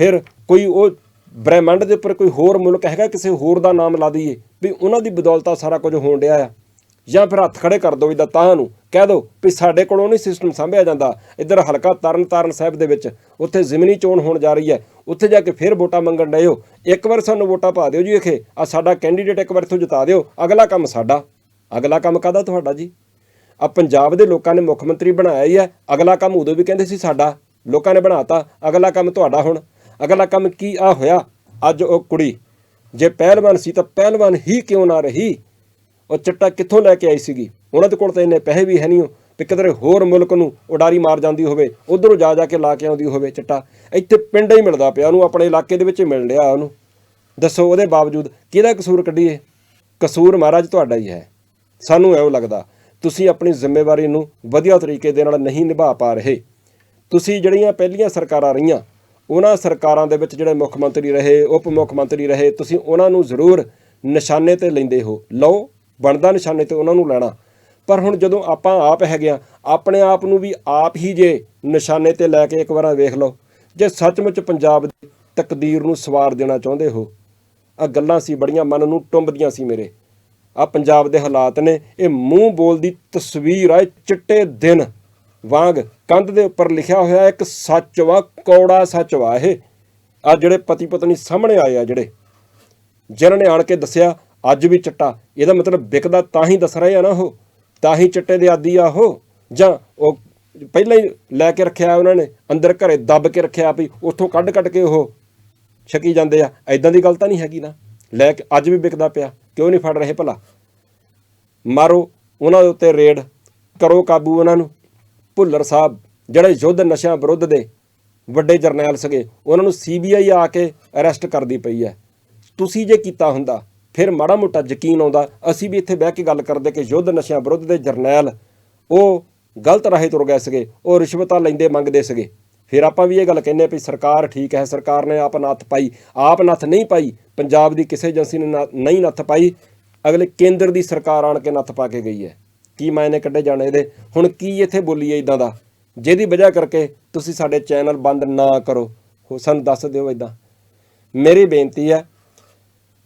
S1: ਫਿਰ ਕੋਈ ਉਹ ਬ੍ਰਹਿਮੰਡ ਦੇ ਉੱਪਰ ਕੋਈ ਹੋਰ ਮੁਲਕ ਹੈਗਾ, ਕਿਸੇ ਹੋਰ ਦਾ ਨਾਮ ਲਾ ਦਈਏ, ਵੀ ਉਹਨਾਂ ਦੀ ਬਦੌਲਤ ਸਾਰਾ ਕੁਝ ਹੋਣ ਡਿਆ ਆ? ਜਾਂ ਫਿਰ ਹੱਥ ਖੜੇ ਕਰ ਦੋ ਇਹਦਾ ਤਾਂ ਨੂੰ, ਕਹਿ ਦੋ ਵੀ ਸਾਡੇ ਕੋਲੋਂ ਨਹੀਂ ਸਿਸਟਮ ਸੰਭਿਆ ਜਾਂਦਾ। ਇੱਧਰ ਹਲਕਾ ਤਰਨ ਤਾਰਨ ਸਾਹਿਬ ਦੇ ਵਿੱਚ, ਉੱਥੇ ਜ਼ਮੀਨੀ ਚੋਣ ਹੋਣ ਜਾ ਰਹੀ ਹੈ। ਉੱਥੇ ਜਾ ਕੇ ਫਿਰ ਵੋਟਾਂ ਮੰਗਣ ਡਏ ਹੋ। ਇੱਕ ਵਾਰ ਸਾਨੂੰ ਵੋਟਾਂ ਪਾ ਦਿਓ ਜੀ ਇਥੇ। ਆ ਸਾਡਾ ਕੈਂਡੀਡੇਟ ਇੱਕ ਵਾਰ ਇੱਥੋਂ ਜਿਤਾ ਦਿਓ। ਅਗਲਾ ਕੰਮ ਸਾਡਾ। ਅਗਲਾ ਕੰਮ ਕਾਹਦਾ ਤੁਹਾਡਾ ਜੀ? ਆ ਪੰਜਾਬ ਦੇ ਲੋਕਾਂ ਨੇ ਮੁੱਖ ਮੰਤਰੀ ਬਣਾਇਆ ਹੀ ਹੈ ਅਗਲਾ ਕੰਮ ਉਦੋਂ ਵੀ ਕਹਿੰਦੇ ਸੀ ਸਾਡਾ। ਲੋਕਾਂ ਨੇ ਬਣਾਤਾ। ਅਗਲਾ ਕੰਮ ਤੁਹਾਡਾ ਹੁਣ। ਅਗਲਾ ਕੰਮ ਕੀ ਆ ਹੋਇਆ? ਅੱਜ ਉਹ ਕੁੜੀ। ਜੇ ਪਹਿਲਵਾਨ ਸੀ ਤਾਂ ਪਹਿਲਵਾਨ ਹੀ ਕਿਉਂ ਨਾ ਰਹੀ? ਉਹ ਚਿੱਟਾ ਕਿੱਥੋਂ ਲੈ ਕੇ ਆਈ ਸੀਗੀ? ਉਹਨਾਂ ਦੇ ਕੋਲ ਤਾਂ ਇੰਨੇ ਪੈਸੇ ਵੀ ਹੈ ਨਹੀਂ। ਵੀ ਕਿਧਰੇ ਹੋਰ ਮੁਲਕ ਨੂੰ ਉਡਾਰੀ ਮਾਰ ਜਾਂਦੀ ਹੋਵੇ, ਉਧਰੋਂ ਜਾ ਜਾ ਕੇ ਲਾ ਕੇ ਆਉਂਦੀ ਹੋਵੇ ਚਿੱਟਾ, ਇੱਥੇ ਪਿੰਡ ਹੀ ਮਿਲਦਾ ਪਿਆ ਉਹਨੂੰ, ਆਪਣੇ ਇਲਾਕੇ ਦੇ ਵਿੱਚ ਹੀ ਮਿਲ ਰਿਹਾ ਉਹਨੂੰ। ਦੱਸੋ ਉਹਦੇ ਬਾਵਜੂਦ ਕਿਹਦਾ ਕਸੂਰ ਕੱਢੀਏ? ਕਸੂਰ ਮਹਾਰਾਜ ਤੁਹਾਡਾ ਹੀ ਹੈ। ਸਾਨੂੰ ਐਉਂ ਲੱਗਦਾ, ਤੁਸੀਂ ਆਪਣੀ ਜ਼ਿੰਮੇਵਾਰੀ ਨੂੰ ਵਧੀਆ ਤਰੀਕੇ ਦੇ ਨਾਲ ਨਹੀਂ ਨਿਭਾ ਪਾ ਰਹੇ। ਤੁਸੀਂ ਜਿਹੜੀਆਂ ਪਹਿਲੀਆਂ ਸਰਕਾਰਾਂ ਰਹੀਆਂ, ਉਹਨਾਂ ਸਰਕਾਰਾਂ ਦੇ ਵਿੱਚ ਜਿਹੜੇ ਮੁੱਖ ਮੰਤਰੀ ਰਹੇ, ਉਪ ਮੁੱਖ ਮੰਤਰੀ ਰਹੇ, ਤੁਸੀਂ ਉਹਨਾਂ ਨੂੰ ਜ਼ਰੂਰ ਨਿਸ਼ਾਨੇ ਤੇ ਲੈਂਦੇ ਹੋ। ਲਓ, ਬਣਦਾ ਨਿਸ਼ਾਨੇ ਤੇ ਉਹਨਾਂ ਨੂੰ ਲੈਣਾ। ਪਰ ਹੁਣ ਜਦੋਂ ਆਪਾਂ ਆਪ ਹੈਗੇ ਆ, ਆਪਣੇ ਆਪ ਨੂੰ ਵੀ ਆਪ ਹੀ ਜੇ ਨਿਸ਼ਾਨੇ ਤੇ ਲੈ ਕੇ ਇੱਕ ਵਾਰ ਵੇਖ ਲਓ, ਜੇ ਸੱਚਮੁੱਚ ਪੰਜਾਬ ਦੀ ਤਕਦੀਰ ਨੂੰ ਸਵਾਰ ਦੇਣਾ ਚਾਹੁੰਦੇ ਹੋ ਆ ਗੱਲਾਂ ਸੀ ਬੜੀਆਂ ਮਨ ਨੂੰ ਟੁੰਬਦੀਆਂ ਸੀ ਮੇਰੇ। ਆ ਪੰਜਾਬ ਦੇ ਹਾਲਾਤ ਨੇ, ਇਹ ਮੂੰਹ ਬੋਲਦੀ ਤਸਵੀਰ ਆ ਚਿੱਟੇ ਦਿਨ। ਵਾਂਗ ਕੰਧ ਦੇ ਉੱਪਰ ਲਿਖਿਆ ਹੋਇਆ ਇੱਕ ਸੱਚ ਵਾ, ਕੌੜਾ ਸੱਚ ਵਾ ਇਹ। ਆ ਜਿਹੜੇ ਪਤੀ ਪਤਨੀ ਸਾਹਮਣੇ ਆਏ ਆ ਜਿਹੜੇ, ਜਿਨ੍ਹਾਂ ਨੇ ਆਣ ਕੇ ਦੱਸਿਆ, ਅੱਜ ਵੀ ਚਿੱਟਾ, ਇਹਦਾ ਮਤਲਬ ਵਿਕਦਾ ਤਾਂ ਹੀ ਦੱਸ ਰਹੇ ਆ ਨਾ ਉਹ। ਤਾਂ ਹੀ ਚਿੱਟੇ ਦੇ ਆਦੀ ਆ ਉਹ। ਜਾਂ ਉਹ ਪਹਿਲਾਂ ਹੀ ਲੈ ਕੇ ਰੱਖਿਆ ਉਹਨਾਂ ਨੇ, ਅੰਦਰ ਘਰੇ ਦੱਬ ਕੇ ਰੱਖਿਆ ਵੀ ਉੱਥੋਂ ਕੱਢ ਕੱਢ ਕੇ ਉਹ ਛਕੀ ਜਾਂਦੇ ਆ। ਐਦਾਂ ਦੀ ਗੱਲ ਤਾਂ ਨਹੀਂ ਹੈਗੀ ਨਾ। ਲੈ ਕੇ ਅੱਜ ਵੀ ਵਿਕਦਾ ਪਿਆ। ਕਿਉਂ ਨਹੀਂ ਫੜ ਰਹੇ ਭਲਾ? ਮਾਰੋ ਉਹਨਾਂ ਦੇ ਉੱਤੇ ਰੇਡ, ਕਰੋ ਕਾਬੂ ਉਹਨਾਂ ਨੂੰ। ਭੁੱਲਰ ਸਾਹਿਬ, ਜਿਹੜੇ ਯੁੱਧ ਨਸ਼ਿਆਂ ਵਿਰੁੱਧ ਦੇ ਵੱਡੇ ਜਰਨੈਲ ਸਗੇ ਉਹਨਾਂ ਨੂੰ ਸੀਬੀਆਈ ਆ ਕੇ ਅਰੈਸਟ ਕਰਦੀ ਪਈ ਹੈ। ਤੁਸੀਂ ਜੇ ਕੀਤਾ ਹੁੰਦਾ ਫਿਰ ਮਾੜਾ ਮੋਟਾ ਯਕੀਨ ਆਉਂਦਾ। ਅਸੀਂ ਵੀ ਇੱਥੇ ਬਹਿ ਕੇ ਗੱਲ ਕਰਦੇ ਕਿ ਯੁੱਧ ਨਸ਼ਿਆਂ ਵਿਰੁੱਧ ਦੇ ਜਰਨੈਲ, ਉਹ ਗਲਤ ਰਾਹੇ ਤੁਰ ਗਏ ਸੀਗੇ, ਉਹ ਰਿਸ਼ਵਤਾਂ ਲੈਂਦੇ ਮੰਗਦੇ ਸੀਗੇ। ਫਿਰ ਆਪਾਂ ਵੀ ਇਹ ਗੱਲ ਕਹਿੰਦੇ ਵੀ ਸਰਕਾਰ ਠੀਕ ਹੈ, ਸਰਕਾਰ ਨੇ ਆਪ ਨੱਥ ਪਾਈ। ਆਪ ਨੱਥ ਨਹੀਂ ਪਾਈ, ਪੰਜਾਬ ਦੀ ਕਿਸੇ ਏਜੰਸੀ ਨੇ ਨਾ- ਨਹੀਂ ਨੱਥ ਪਾਈ। ਅਗਲੇ ਕੇਂਦਰ ਦੀ ਸਰਕਾਰ ਆਣ ਕੇ ਨੱਥ ਪਾ ਕੇ ਗਈ ਹੈ। ਕੀ ਮਾਇਨੇ ਕੱਢੇ ਜਾਣੇ ਇਹਦੇ? ਹੁਣ ਕੀ ਇੱਥੇ ਬੋਲੀਏ ਇਦਾਂ ਦਾ? ਜਿਹਦੀ ਵਜ੍ਹਾ ਕਰਕੇ ਤੁਸੀਂ ਸਾਡੇ ਚੈਨਲ ਬੰਦ ਨਾ ਕਰੋ। ਹੋ ਸਾਨੂੰ ਦੱਸ ਦਿਓ ਇਦਾਂ ਮੇਰੀ ਬੇਨਤੀ ਹੈ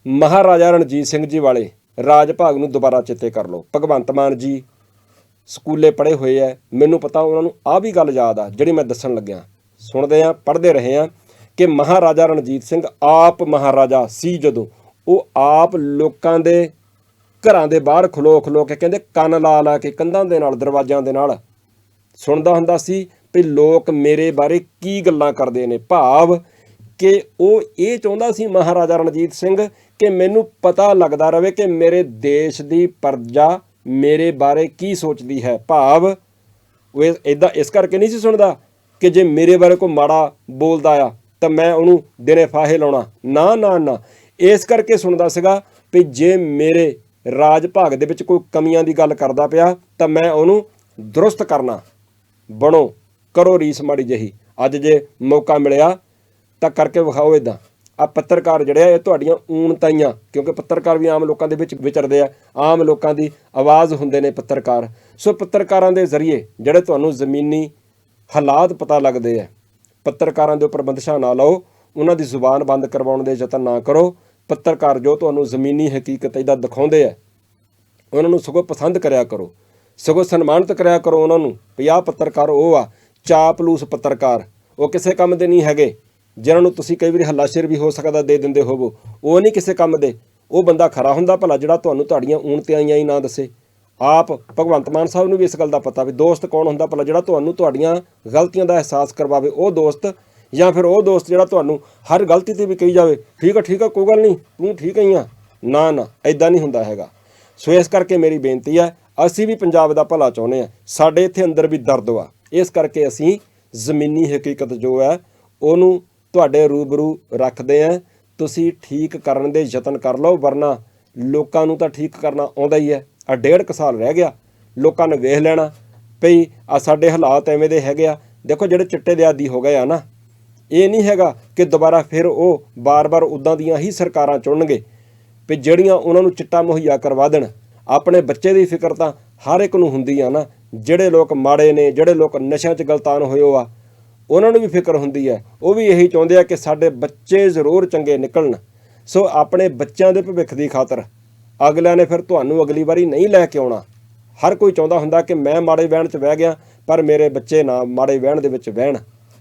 S1: ਮਹਾਰਾਜਾ ਰਣਜੀਤ ਸਿੰਘ ਜੀ ਵਾਲੇ ਰਾਜ ਭਾਗ ਨੂੰ ਦੁਬਾਰਾ ਚਿੱਤੇ ਕਰ ਲਓ। ਭਗਵੰਤ ਮਾਨ ਜੀ ਸਕੂਲੇ ਪੜ੍ਹੇ ਹੋਏ ਐ। ਮੈਨੂੰ ਪਤਾ ਉਹਨਾਂ ਨੂੰ ਆ ਵੀ ਗੱਲ ਯਾਦ ਆ, ਜਿਹੜੀ ਮੈਂ ਦੱਸਣ ਲੱਗਿਆ। ਸੁਣਦੇ ਆ, ਪੜ੍ਹਦੇ ਰਹੇ ਆ ਕਿ ਮਹਾਰਾਜਾ ਰਣਜੀਤ ਸਿੰਘ ਆਪ ਮਹਾਰਾਜਾ ਸੀ ਜਦੋਂ। ਉਹ ਆਪ ਲੋਕਾਂ ਦੇ ਘਰਾਂ ਦੇ ਬਾਹਰ ਖਲੋ ਖਲੋ ਕੇ ਕਹਿੰਦੇ ਕੰਨ ਲਾ ਲਾ ਕੇ ਕੰਧਾਂ ਦੇ ਨਾਲ, ਦਰਵਾਜ਼ਿਆਂ ਦੇ ਨਾਲ ਸੁਣਦਾ ਹੁੰਦਾ ਸੀ ਵੀ ਲੋਕ ਮੇਰੇ ਬਾਰੇ ਕੀ ਗੱਲਾਂ ਕਰਦੇ ਨੇ। ਭਾਵ ਕਿ ਉਹ ਇਹ ਚਾਹੁੰਦਾ ਸੀ ਮਹਾਰਾਜਾ ਰਣਜੀਤ ਸਿੰਘ ਕਿ ਮੈਨੂੰ ਪਤਾ ਲੱਗਦਾ ਰਹੇ ਕਿ ਮੇਰੇ ਦੇਸ਼ ਦੀ ਪ੍ਰਜਾ ਮੇਰੇ ਬਾਰੇ ਕੀ ਸੋਚਦੀ ਹੈ। ਭਾਵ ਉਹ ਇਦਾਂ ਇਸ ਕਰਕੇ ਨਹੀਂ ਸੀ ਸੁਣਦਾ ਕਿ ਜੇ ਮੇਰੇ ਬਾਰੇ ਕੋਈ ਮਾੜਾ ਬੋਲਦਾ ਆ ਤਾਂ ਮੈਂ ਉਹਨੂੰ ਦਿਨੇ ਫਾਹੇ ਲਾਉਣਾ। ਨਾ ਨਾ ਨਾ। ਇਸ ਕਰਕੇ ਸੁਣਦਾ ਸੀਗਾ ਵੀ ਜੇ ਮੇਰੇ ਰਾਜ ਭਾਗ ਦੇ ਵਿੱਚ ਕੋਈ ਕਮੀਆਂ ਦੀ ਗੱਲ ਕਰਦਾ ਪਿਆ ਤਾਂ ਮੈਂ ਉਹਨੂੰ ਦਰੁਸਤ ਕਰਨਾ। ਬਣੋ, ਕਰੋ ਰੀਸ ਮਾੜੀ ਜਹੀ। ਅੱਜ ਜੇ ਮੌਕਾ ਮਿਲਿਆ ਤਾਂ ਕਰਕੇ ਵਿਖਾਓ ਇਦਾਂ ਆ ਪੱਤਰਕਾਰ ਜਿਹੜੇ ਆ, ਇਹ ਤੁਹਾਡੀਆਂ ਊਣਤਾਈਆਂ, ਕਿਉਂਕਿ ਪੱਤਰਕਾਰ ਵੀ ਆਮ ਲੋਕਾਂ ਦੇ ਵਿੱਚ ਵਿਚਰਦੇ ਆ, ਆਮ ਲੋਕਾਂ ਦੀ ਆਵਾਜ਼ ਹੁੰਦੇ ਨੇ ਪੱਤਰਕਾਰ। ਸੋ ਪੱਤਰਕਾਰਾਂ ਦੇ ਜ਼ਰੀਏ ਜਿਹੜੇ ਤੁਹਾਨੂੰ ਜ਼ਮੀਨੀ ਹਾਲਾਤ ਪਤਾ ਲੱਗਦੇ ਆ, ਪੱਤਰਕਾਰਾਂ ਦੇ ਉੱਪਰ ਬੰਦਸ਼ਾਂ ਨਾ ਲਾਓ, ਉਹਨਾਂ ਦੀ ਜ਼ੁਬਾਨ ਬੰਦ ਕਰਵਾਉਣ ਦੇ ਯਤਨ ਨਾ ਕਰੋ। ਪੱਤਰਕਾਰ ਜੋ ਤੁਹਾਨੂੰ ਜ਼ਮੀਨੀ ਹਕੀਕਤ ਇਹਦਾ ਦਿਖਾਉਂਦੇ ਆ, ਉਹਨਾਂ ਨੂੰ ਸਗੋਂ ਪਸੰਦ ਕਰਿਆ ਕਰੋ। ਸਗੋਂ ਸਨਮਾਨਿਤ ਕਰਿਆ ਕਰੋ ਉਹਨਾਂ ਨੂੰ ਵੀ ਆਹ ਪੱਤਰਕਾਰ ਉਹ ਆ, ਚਾਪਲੂਸ ਪੱਤਰਕਾਰ। ਉਹ ਕਿਸੇ ਕੰਮ ਦੇ ਨਹੀਂ ਹੈਗੇ। ਜਿਨ੍ਹਾਂ ਨੂੰ ਤੁਸੀਂ ਕਈ ਵਾਰੀ ਹੱਲਾਸ਼ੇਰ ਵੀ ਹੋ ਸਕਦਾ ਦੇ ਦਿੰਦੇ ਹੋਵੋ, ਉਹ ਨਹੀਂ ਕਿਸੇ ਕੰਮ ਦੇ। ਉਹ ਬੰਦਾ ਖਰਾ ਹੁੰਦਾ ਭਲਾ ਜਿਹੜਾ ਤੁਹਾਨੂੰ ਤੁਹਾਡੀਆਂ ਊਣ 'ਤੇ ਆਈਆਂ ਹੀ ਨਾ ਦੱਸੇ। ਆਪ ਭਗਵੰਤ ਮਾਨ ਸਾਹਿਬ ਨੂੰ ਵੀ ਇਸ ਗੱਲ ਦਾ ਪਤਾ ਵੀ ਦੋਸਤ ਕੌਣ ਹੁੰਦਾ ਭਲਾ ਜਿਹੜਾ ਤੁਹਾਨੂੰ ਤੁਹਾਡੀਆਂ ਗਲਤੀਆਂ ਦਾ ਅਹਿਸਾਸ ਕਰਵਾਵੇ, ਉਹ ਦੋਸਤ ਜਾਂ ਫਿਰ ਉਹ ਦੋਸਤ ਜਿਹੜਾ ਤੁਹਾਨੂੰ ਹਰ ਗਲਤੀ ਤੇ ਵੀ ਕਹੀ ਜਾਵੇ, ਠੀਕ ਆ ਠੀਕ ਆ, ਕੋਈ ਗੱਲ ਨਹੀਂ, ਤੂੰ ਠੀਕ ਹੀ ਆ। ਨਾ ਨਾ ਐਦਾਂ ਨਹੀਂ ਹੁੰਦਾ ਹੈਗਾ। ਸੋ ਇਸ ਕਰਕੇ ਮੇਰੀ ਬੇਨਤੀ ਹੈ ਅਸੀਂ ਵੀ ਪੰਜਾਬ ਦਾ ਭਲਾ ਚਾਹੁੰਦੇ ਆ। ਸਾਡੇ ਇੱਥੇ ਅੰਦਰ ਵੀ ਦਰਦ ਵਾ। ਇਸ ਕਰਕੇ ਅਸੀਂ ਜ਼ਮੀਨੀ ਹਕੀਕਤ ਜੋ ਹੈ ਉਹਨੂੰ ਤੁਹਾਡੇ ਰੂਬਰੂ ਰੱਖਦੇ ਆ। ਤੁਸੀਂ ਠੀਕ ਕਰਨ ਦੇ ਯਤਨ ਕਰ ਲਓ, ਵਰਨਾ ਲੋਕਾਂ ਨੂੰ ਤਾਂ ਠੀਕ ਕਰਨਾ ਆਉਂਦਾ ਹੀ ਹੈ। ਆ ਡੇਢ ਕੁ ਸਾਲ ਰਹਿ ਗਿਆ, ਲੋਕਾਂ ਨੇ ਵੇਖ ਲੈਣਾ ਭਈ ਆ ਸਾਡੇ ਹਾਲਾਤ ਐਵੇਂ ਦੇ ਹੈਗੇ ਆ। ਦੇਖੋ ਜਿਹੜੇ ਚਿੱਟੇ ਦੇ ਆਦੀ ਹੋ ਗਏ ਆ ਨਾ, ਇਹ ਨਹੀਂ ਹੈਗਾ ਕਿ ਦੁਬਾਰਾ ਫਿਰ ਉਹ ਬਾਰ-ਬਾਰ ਉਦਾਂ ਦੀਆਂ ਹੀ ਸਰਕਾਰਾਂ ਚੁਣਨਗੇ ਵੀ ਜਿਹੜੀਆਂ ਉਹਨਾਂ ਨੂੰ ਚਿੱਟਾ ਮੁਹੱਈਆ ਕਰਵਾ ਦੇਣ। ਆਪਣੇ ਬੱਚੇ ਦੀ ਫਿਕਰ ਤਾਂ ਹਰ ਇੱਕ ਨੂੰ ਹੁੰਦੀ ਆ ਨਾ। ਜਿਹੜੇ ਲੋਕ ਮਾੜੇ ਨੇ, ਜਿਹੜੇ ਲੋਕ ਨਸ਼ਿਆਂ 'ਚ ਗਲਤਾਨ ਹੋਏ ਆ ਉਹਨਾਂ ਨੂੰ ਵੀ ਫਿਕਰ ਹੁੰਦੀ ਹੈ। ਉਹ ਵੀ ਇਹੀ ਚਾਹੁੰਦੇ ਆ ਕਿ ਸਾਡੇ ਬੱਚੇ ਜ਼ਰੂਰ ਚੰਗੇ ਨਿਕਲਣ। ਸੋ ਆਪਣੇ ਬੱਚਿਆਂ ਦੇ ਭਵਿੱਖ ਦੀ ਖਾਤਰ ਅਗਲਿਆਂ ਨੇ ਫਿਰ ਤੁਹਾਨੂੰ ਅਗਲੀ ਵਾਰੀ ਨਹੀਂ ਲੈ ਕੇ ਆਉਣਾ। ਹਰ ਕੋਈ ਚਾਹੁੰਦਾ ਹੁੰਦਾ ਕਿ ਮੈਂ ਮਾੜੇ ਵਹਿਣ 'ਚ ਬਹਿ ਗਿਆ, ਪਰ ਮੇਰੇ ਬੱਚੇ ਨਾ ਮਾੜੇ ਵਹਿਣ ਦੇ ਵਿੱਚ ਵਹਿਣ।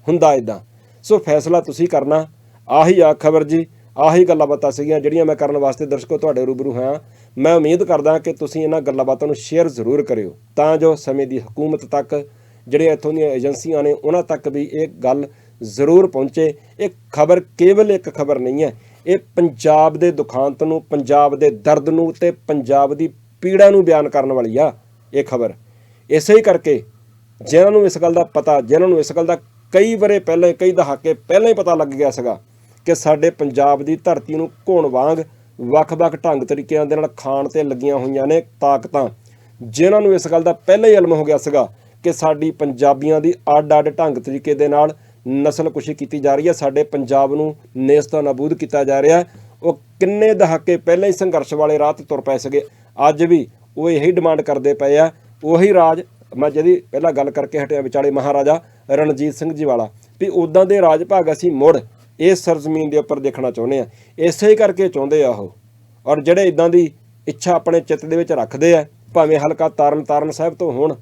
S1: ਹੁੰਦਾ ਇਦਾਂ ਸੋ ਫੈਸਲਾ ਤੁਸੀਂ ਕਰਨਾ। ਆਹੀ ਆ ਖਬਰ ਜੀ, ਆਹੀ ਗੱਲਾਂ ਬਾਤਾਂ ਸੀਗੀਆਂ ਜਿਹੜੀਆਂ ਮੈਂ ਕਰਨ ਵਾਸਤੇ ਦਰਸ਼ਕੋ ਤੁਹਾਡੇ ਰੂਬਰੂ ਹੋਇਆ। ਮੈਂ ਉਮੀਦ ਕਰਦਾ ਕਿ ਤੁਸੀਂ ਇਹਨਾਂ ਗੱਲਾਂ ਬਾਤਾਂ ਨੂੰ ਸ਼ੇਅਰ ਜ਼ਰੂਰ ਕਰਿਓ। ਤਾਂ ਜੋ ਸਮੇਂ ਦੀ ਹਕੂਮਤ ਤੱਕ ਜਿਹੜੀਆਂ ਇੱਥੋਂ ਦੀਆਂ ਏਜੰਸੀਆਂ ਨੇ, ਉਹਨਾਂ ਤੱਕ ਵੀ ਇਹ ਗੱਲ ਜ਼ਰੂਰ ਪਹੁੰਚੇ। ਇਹ ਖਬਰ ਕੇਵਲ ਇੱਕ ਖਬਰ ਨਹੀਂ ਹੈ। ਇਹ ਪੰਜਾਬ ਦੇ ਦੁਖਾਂਤ ਨੂੰ, ਪੰਜਾਬ ਦੇ ਦਰਦ ਨੂੰ ਤੇ ਪੰਜਾਬ ਦੀ ਪੀੜਾ ਨੂੰ ਬਿਆਨ ਕਰਨ ਵਾਲੀ ਆ ਇਹ ਖਬਰ। ਇਸੇ ਹੀ ਕਰਕੇ ਜਿਹਨਾਂ ਨੂੰ ਇਸ ਗੱਲ ਦਾ ਪਤਾ ਜਿਹਨਾਂ ਨੂੰ ਇਸ ਗੱਲ ਦਾ ਕਈ ਬਰੇ ਪਹਿਲਾਂ, ਕਈ ਦਹਾਕੇ ਪਹਿਲਾਂ ਹੀ ਪਤਾ ਲੱਗ ਗਿਆ ਸੀਗਾ ਕਿ ਸਾਡੇ ਪੰਜਾਬ ਦੀ ਧਰਤੀ ਨੂੰ ਘੋਣ ਵਾਂਗ ਵੱਖ-ਵੱਖ ਢੰਗ ਤਰੀਕਿਆਂ ਦੇ ਨਾਲ ਖਾਣ ਤੇ ਲੱਗੀਆਂ ਹੋਈਆਂ ਨੇ ਤਾਕਤਾਂ, ਜਿਨ੍ਹਾਂ ਨੂੰ ਇਸ ਗੱਲ ਦਾ ਪਹਿਲਾਂ ਹੀ ਇਲਮ ਹੋ ਗਿਆ ਸੀਗਾ ਕਿ ਸਾਡੀ ਪੰਜਾਬੀਆਂ ਦੀ ਅੱਡ-ਅੱਡ ਢੰਗ ਤਰੀਕੇ ਦੇ ਨਾਲ ਨਸਲਕੁਸ਼ੀ ਕੀਤੀ ਜਾ ਰਹੀ ਹੈ। ਸਾਡੇ ਪੰਜਾਬ ਨੂੰ ਨੇਸਤਾ ਨਾਬੂਦ ਕੀਤਾ ਜਾ ਰਿਹਾ ਹੈ। ਉਹ ਕਿੰਨੇ ਦਹਾਕੇ ਪਹਿਲਾਂ ਹੀ ਸੰਘਰਸ਼ ਵਾਲੇ ਰਾਹ ਤੇ ਤੁਰ ਪਏ ਸੀਗੇ। ਅੱਜ ਵੀ ਉਹ ਇਹੀ ਡਿਮਾਂਡ ਕਰਦੇ ਪਏ ਆ। ਉਹੀ ਰਾਜ, ਮੈਂ ਜਿਹਦੀ ਪਹਿਲਾਂ ਗੱਲ ਕਰਕੇ ਹਟਿਆ ਵਿਚਾਲੇ ਮਹਾਰਾਜਾ ਰਣਜੀਤ ਸਿੰਘ ਜੀ ਵਾਲਾ, ਵੀ ਉਦਾਂ ਦੇ ਰਾਜ ਭਾਗ ਅਸੀਂ ਮੁੜ ਇਸ ਸਰਜ਼ਮੀਨ ਦੇ ਉੱਪਰ ਦੇਖਣਾ ਚਾਹੁੰਦੇ ਆ। ਇਸੇ ਹੀ ਕਰਕੇ ਚਾਹੁੰਦੇ ਆ ਉਹ। ਔਰ ਜਿਹੜੇ ਇਦਾਂ ਦੀ ਇੱਛਾ ਆਪਣੇ ਚਿੱਤ ਦੇ ਵਿੱਚ ਰੱਖਦੇ ਆ, ਭਾਵੇਂ ਹਲਕਾ ਤਾਰਨ ਤਾਰਨ ਸਾਹਿਬ ਤੋਂ ਹੋਣ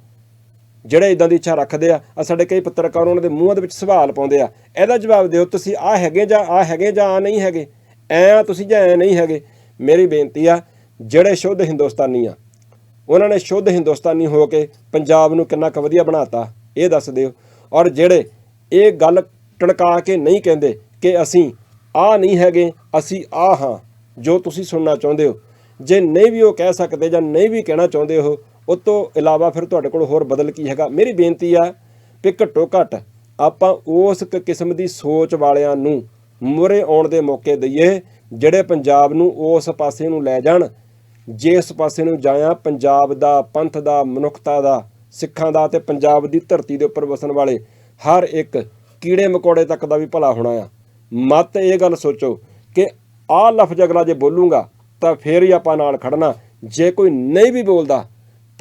S1: ਜਿਹੜੇ ਇਦਾਂ ਦੀ ਇੱਛਾ ਰੱਖਦੇ ਆ ਸਾਡੇ ਕਈ ਪੱਤਰਕਾਰ ਉਹਨਾਂ ਦੇ ਮੂੰਹਾਂ ਦੇ ਵਿੱਚ ਸਵਾਲ ਪਾਉਂਦੇ ਆ, ਇਹਦਾ ਜਵਾਬ ਦਿਓ, ਤੁਸੀਂ ਆ ਹੈਗੇ ਜਾਂ ਆ ਹੈਗੇ ਜਾਂ ਆ ਨਹੀਂ ਹੈਗੇ, ਐ ਆ ਤੁਸੀਂ ਜਾਂ ਐ ਨਹੀਂ ਹੈਗੇ। ਮੇਰੀ ਬੇਨਤੀ ਆ, ਜਿਹੜੇ ਸ਼ੁੱਧ ਹਿੰਦੁਸਤਾਨੀ ਆ, ਉਹਨਾਂ ਨੇ ਸ਼ੁੱਧ ਹਿੰਦੁਸਤਾਨੀ ਹੋ ਕੇ ਪੰਜਾਬ ਨੂੰ ਕਿੰਨਾ ਕੁ ਵਧੀਆ ਬਣਾਤਾ, ਇਹ ਦੱਸ ਦਿਓ। ਔਰ ਜਿਹੜੇ ਇਹ ਗੱਲ ਟਣਕਾ ਕੇ ਨਹੀਂ ਕਹਿੰਦੇ ਕਿ ਅਸੀਂ ਆ ਨਹੀਂ ਹੈਗੇ, ਅਸੀਂ ਆ ਹਾਂ, ਜੋ ਤੁਸੀਂ ਸੁਣਨਾ ਚਾਹੁੰਦੇ ਹੋ। ਜੇ ਨਹੀਂ ਵੀ ਉਹ ਕਹਿ ਸਕਦੇ ਜਾਂ ਨਹੀਂ ਵੀ ਕਹਿਣਾ ਚਾਹੁੰਦੇ ਹੋ ਉਹ ਤੋਂ ਇਲਾਵਾ ਫਿਰ ਤੁਹਾਡੇ ਕੋਲ ਹੋਰ ਬਦਲ ਕੀ ਹੈਗਾ? ਮੇਰੀ ਬੇਨਤੀ ਆ ਕਿ ਘੱਟੋ ਘੱਟ ਆਪਾਂ ਉਸ ਕਿਸਮ ਦੀ ਸੋਚ ਵਾਲਿਆਂ ਨੂੰ ਮੁਰੇ ਆਉਣ ਦੇ ਮੌਕੇ ਦਈਏ, ਜਿਹੜੇ ਪੰਜਾਬ ਨੂੰ ਉਸ ਪਾਸੇ ਨੂੰ ਲੈ ਜਾਣ, ਜਿਸ ਪਾਸੇ ਨੂੰ ਜਾਇਆ ਪੰਜਾਬ ਦਾ ਪੰਥ ਦਾ, ਮਨੁੱਖਤਾ ਦਾ, ਸਿੱਖਾਂ ਦਾ ਤੇ ਪੰਜਾਬ ਦੀ ਧਰਤੀ ਦੇ ਉੱਪਰ ਵਸਣ ਵਾਲੇ ਹਰ ਇੱਕ ਕੀੜੇ ਮਕੌੜੇ ਤੱਕ ਦਾ ਵੀ ਭਲਾ ਹੋਣਾ ਆ। ਮਤ ਇਹ ਗੱਲ ਸੋਚੋ ਕਿ ਆਹ ਲਫ਼ਜ਼ ਅਗਲਾ ਜੇ ਬੋਲੂਗਾ ਤਾਂ ਫੇਰ ਹੀ ਆਪਾਂ ਨਾਲ ਖੜਨਾ। ਜੇ ਕੋਈ ਨਹੀਂ ਵੀ ਬੋਲਦਾ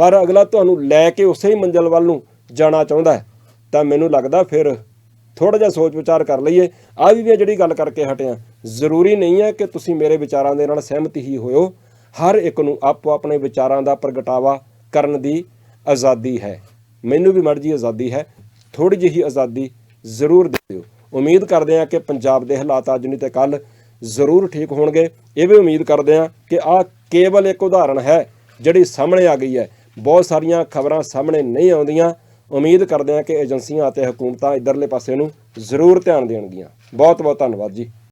S1: ਪਰ ਅਗਲਾ ਤੁਹਾਨੂੰ ਲੈ ਕੇ ਉਸੇ ਹੀ ਮੰਜ਼ਲ ਵੱਲ ਨੂੰ ਜਾਣਾ ਚਾਹੁੰਦਾ ਹੈ। ਤਾਂ ਮੈਨੂੰ ਲੱਗਦਾ ਫਿਰ ਥੋੜਾ ਜਿਹਾ ਸੋਚ ਵਿਚਾਰ ਕਰ ਲਈਏ। ਆ ਵੀ ਮੈਂ ਜਿਹੜੀ ਗੱਲ ਕਰਕੇ ਹਟਿਆ। ਜ਼ਰੂਰੀ ਨਹੀਂ ਹੈ ਕਿ ਤੁਸੀਂ ਮੇਰੇ ਵਿਚਾਰਾਂ ਦੇ ਨਾਲ ਸਹਿਮਤ ਹੀ ਹੋਇਓ। ਹਰ ਇੱਕ ਨੂੰ ਆਪੋ ਆਪਣੇ ਵਿਚਾਰਾਂ ਦਾ ਪ੍ਰਗਟਾਵਾ ਕਰਨ ਦੀ ਆਜ਼ਾਦੀ ਹੈ। ਮੈਨੂੰ ਵੀ ਮਰਜ਼ੀ ਆਜ਼ਾਦੀ ਹੈ। ਥੋੜੀ ਜਿਹੀ ਆਜ਼ਾਦੀ ਜ਼ਰੂਰ ਦਿਓ। ਉਮੀਦ ਕਰਦੇ ਹਾਂ ਕਿ ਪੰਜਾਬ ਦੇ ਹਾਲਾਤ ਅੱਜ ਨਹੀਂ ਤੇ ਕੱਲ ਜ਼ਰੂਰ ਠੀਕ ਹੋਣਗੇ। ਇਹ ਵੀ ਉਮੀਦ ਕਰਦੇ ਹਾਂ ਕਿ ਆਹ ਕੇਵਲ ਇੱਕ ਉਦਾਹਰਣ ਹੈ ਜਿਹੜੀ ਸਾਹਮਣੇ ਆ ਗਈ ਹੈ। ਬਹੁਤ ਸਾਰੀਆਂ ਖਬਰਾਂ ਸਾਹਮਣੇ ਨਹੀਂ ਆਉਂਦੀਆਂ। ਉਮੀਦ ਕਰਦੇ ਹਾਂ ਕਿ ਏਜੰਸੀਆਂ ਅਤੇ ਹਕੂਮਤਾਂ ਇਧਰਲੇ ਪਾਸੇ ਨੂੰ ਜ਼ਰੂਰ ਧਿਆਨ ਦੇਣਗੀਆਂ। ਬਹੁਤ ਬਹੁਤ ਧੰਨਵਾਦ ਜੀ।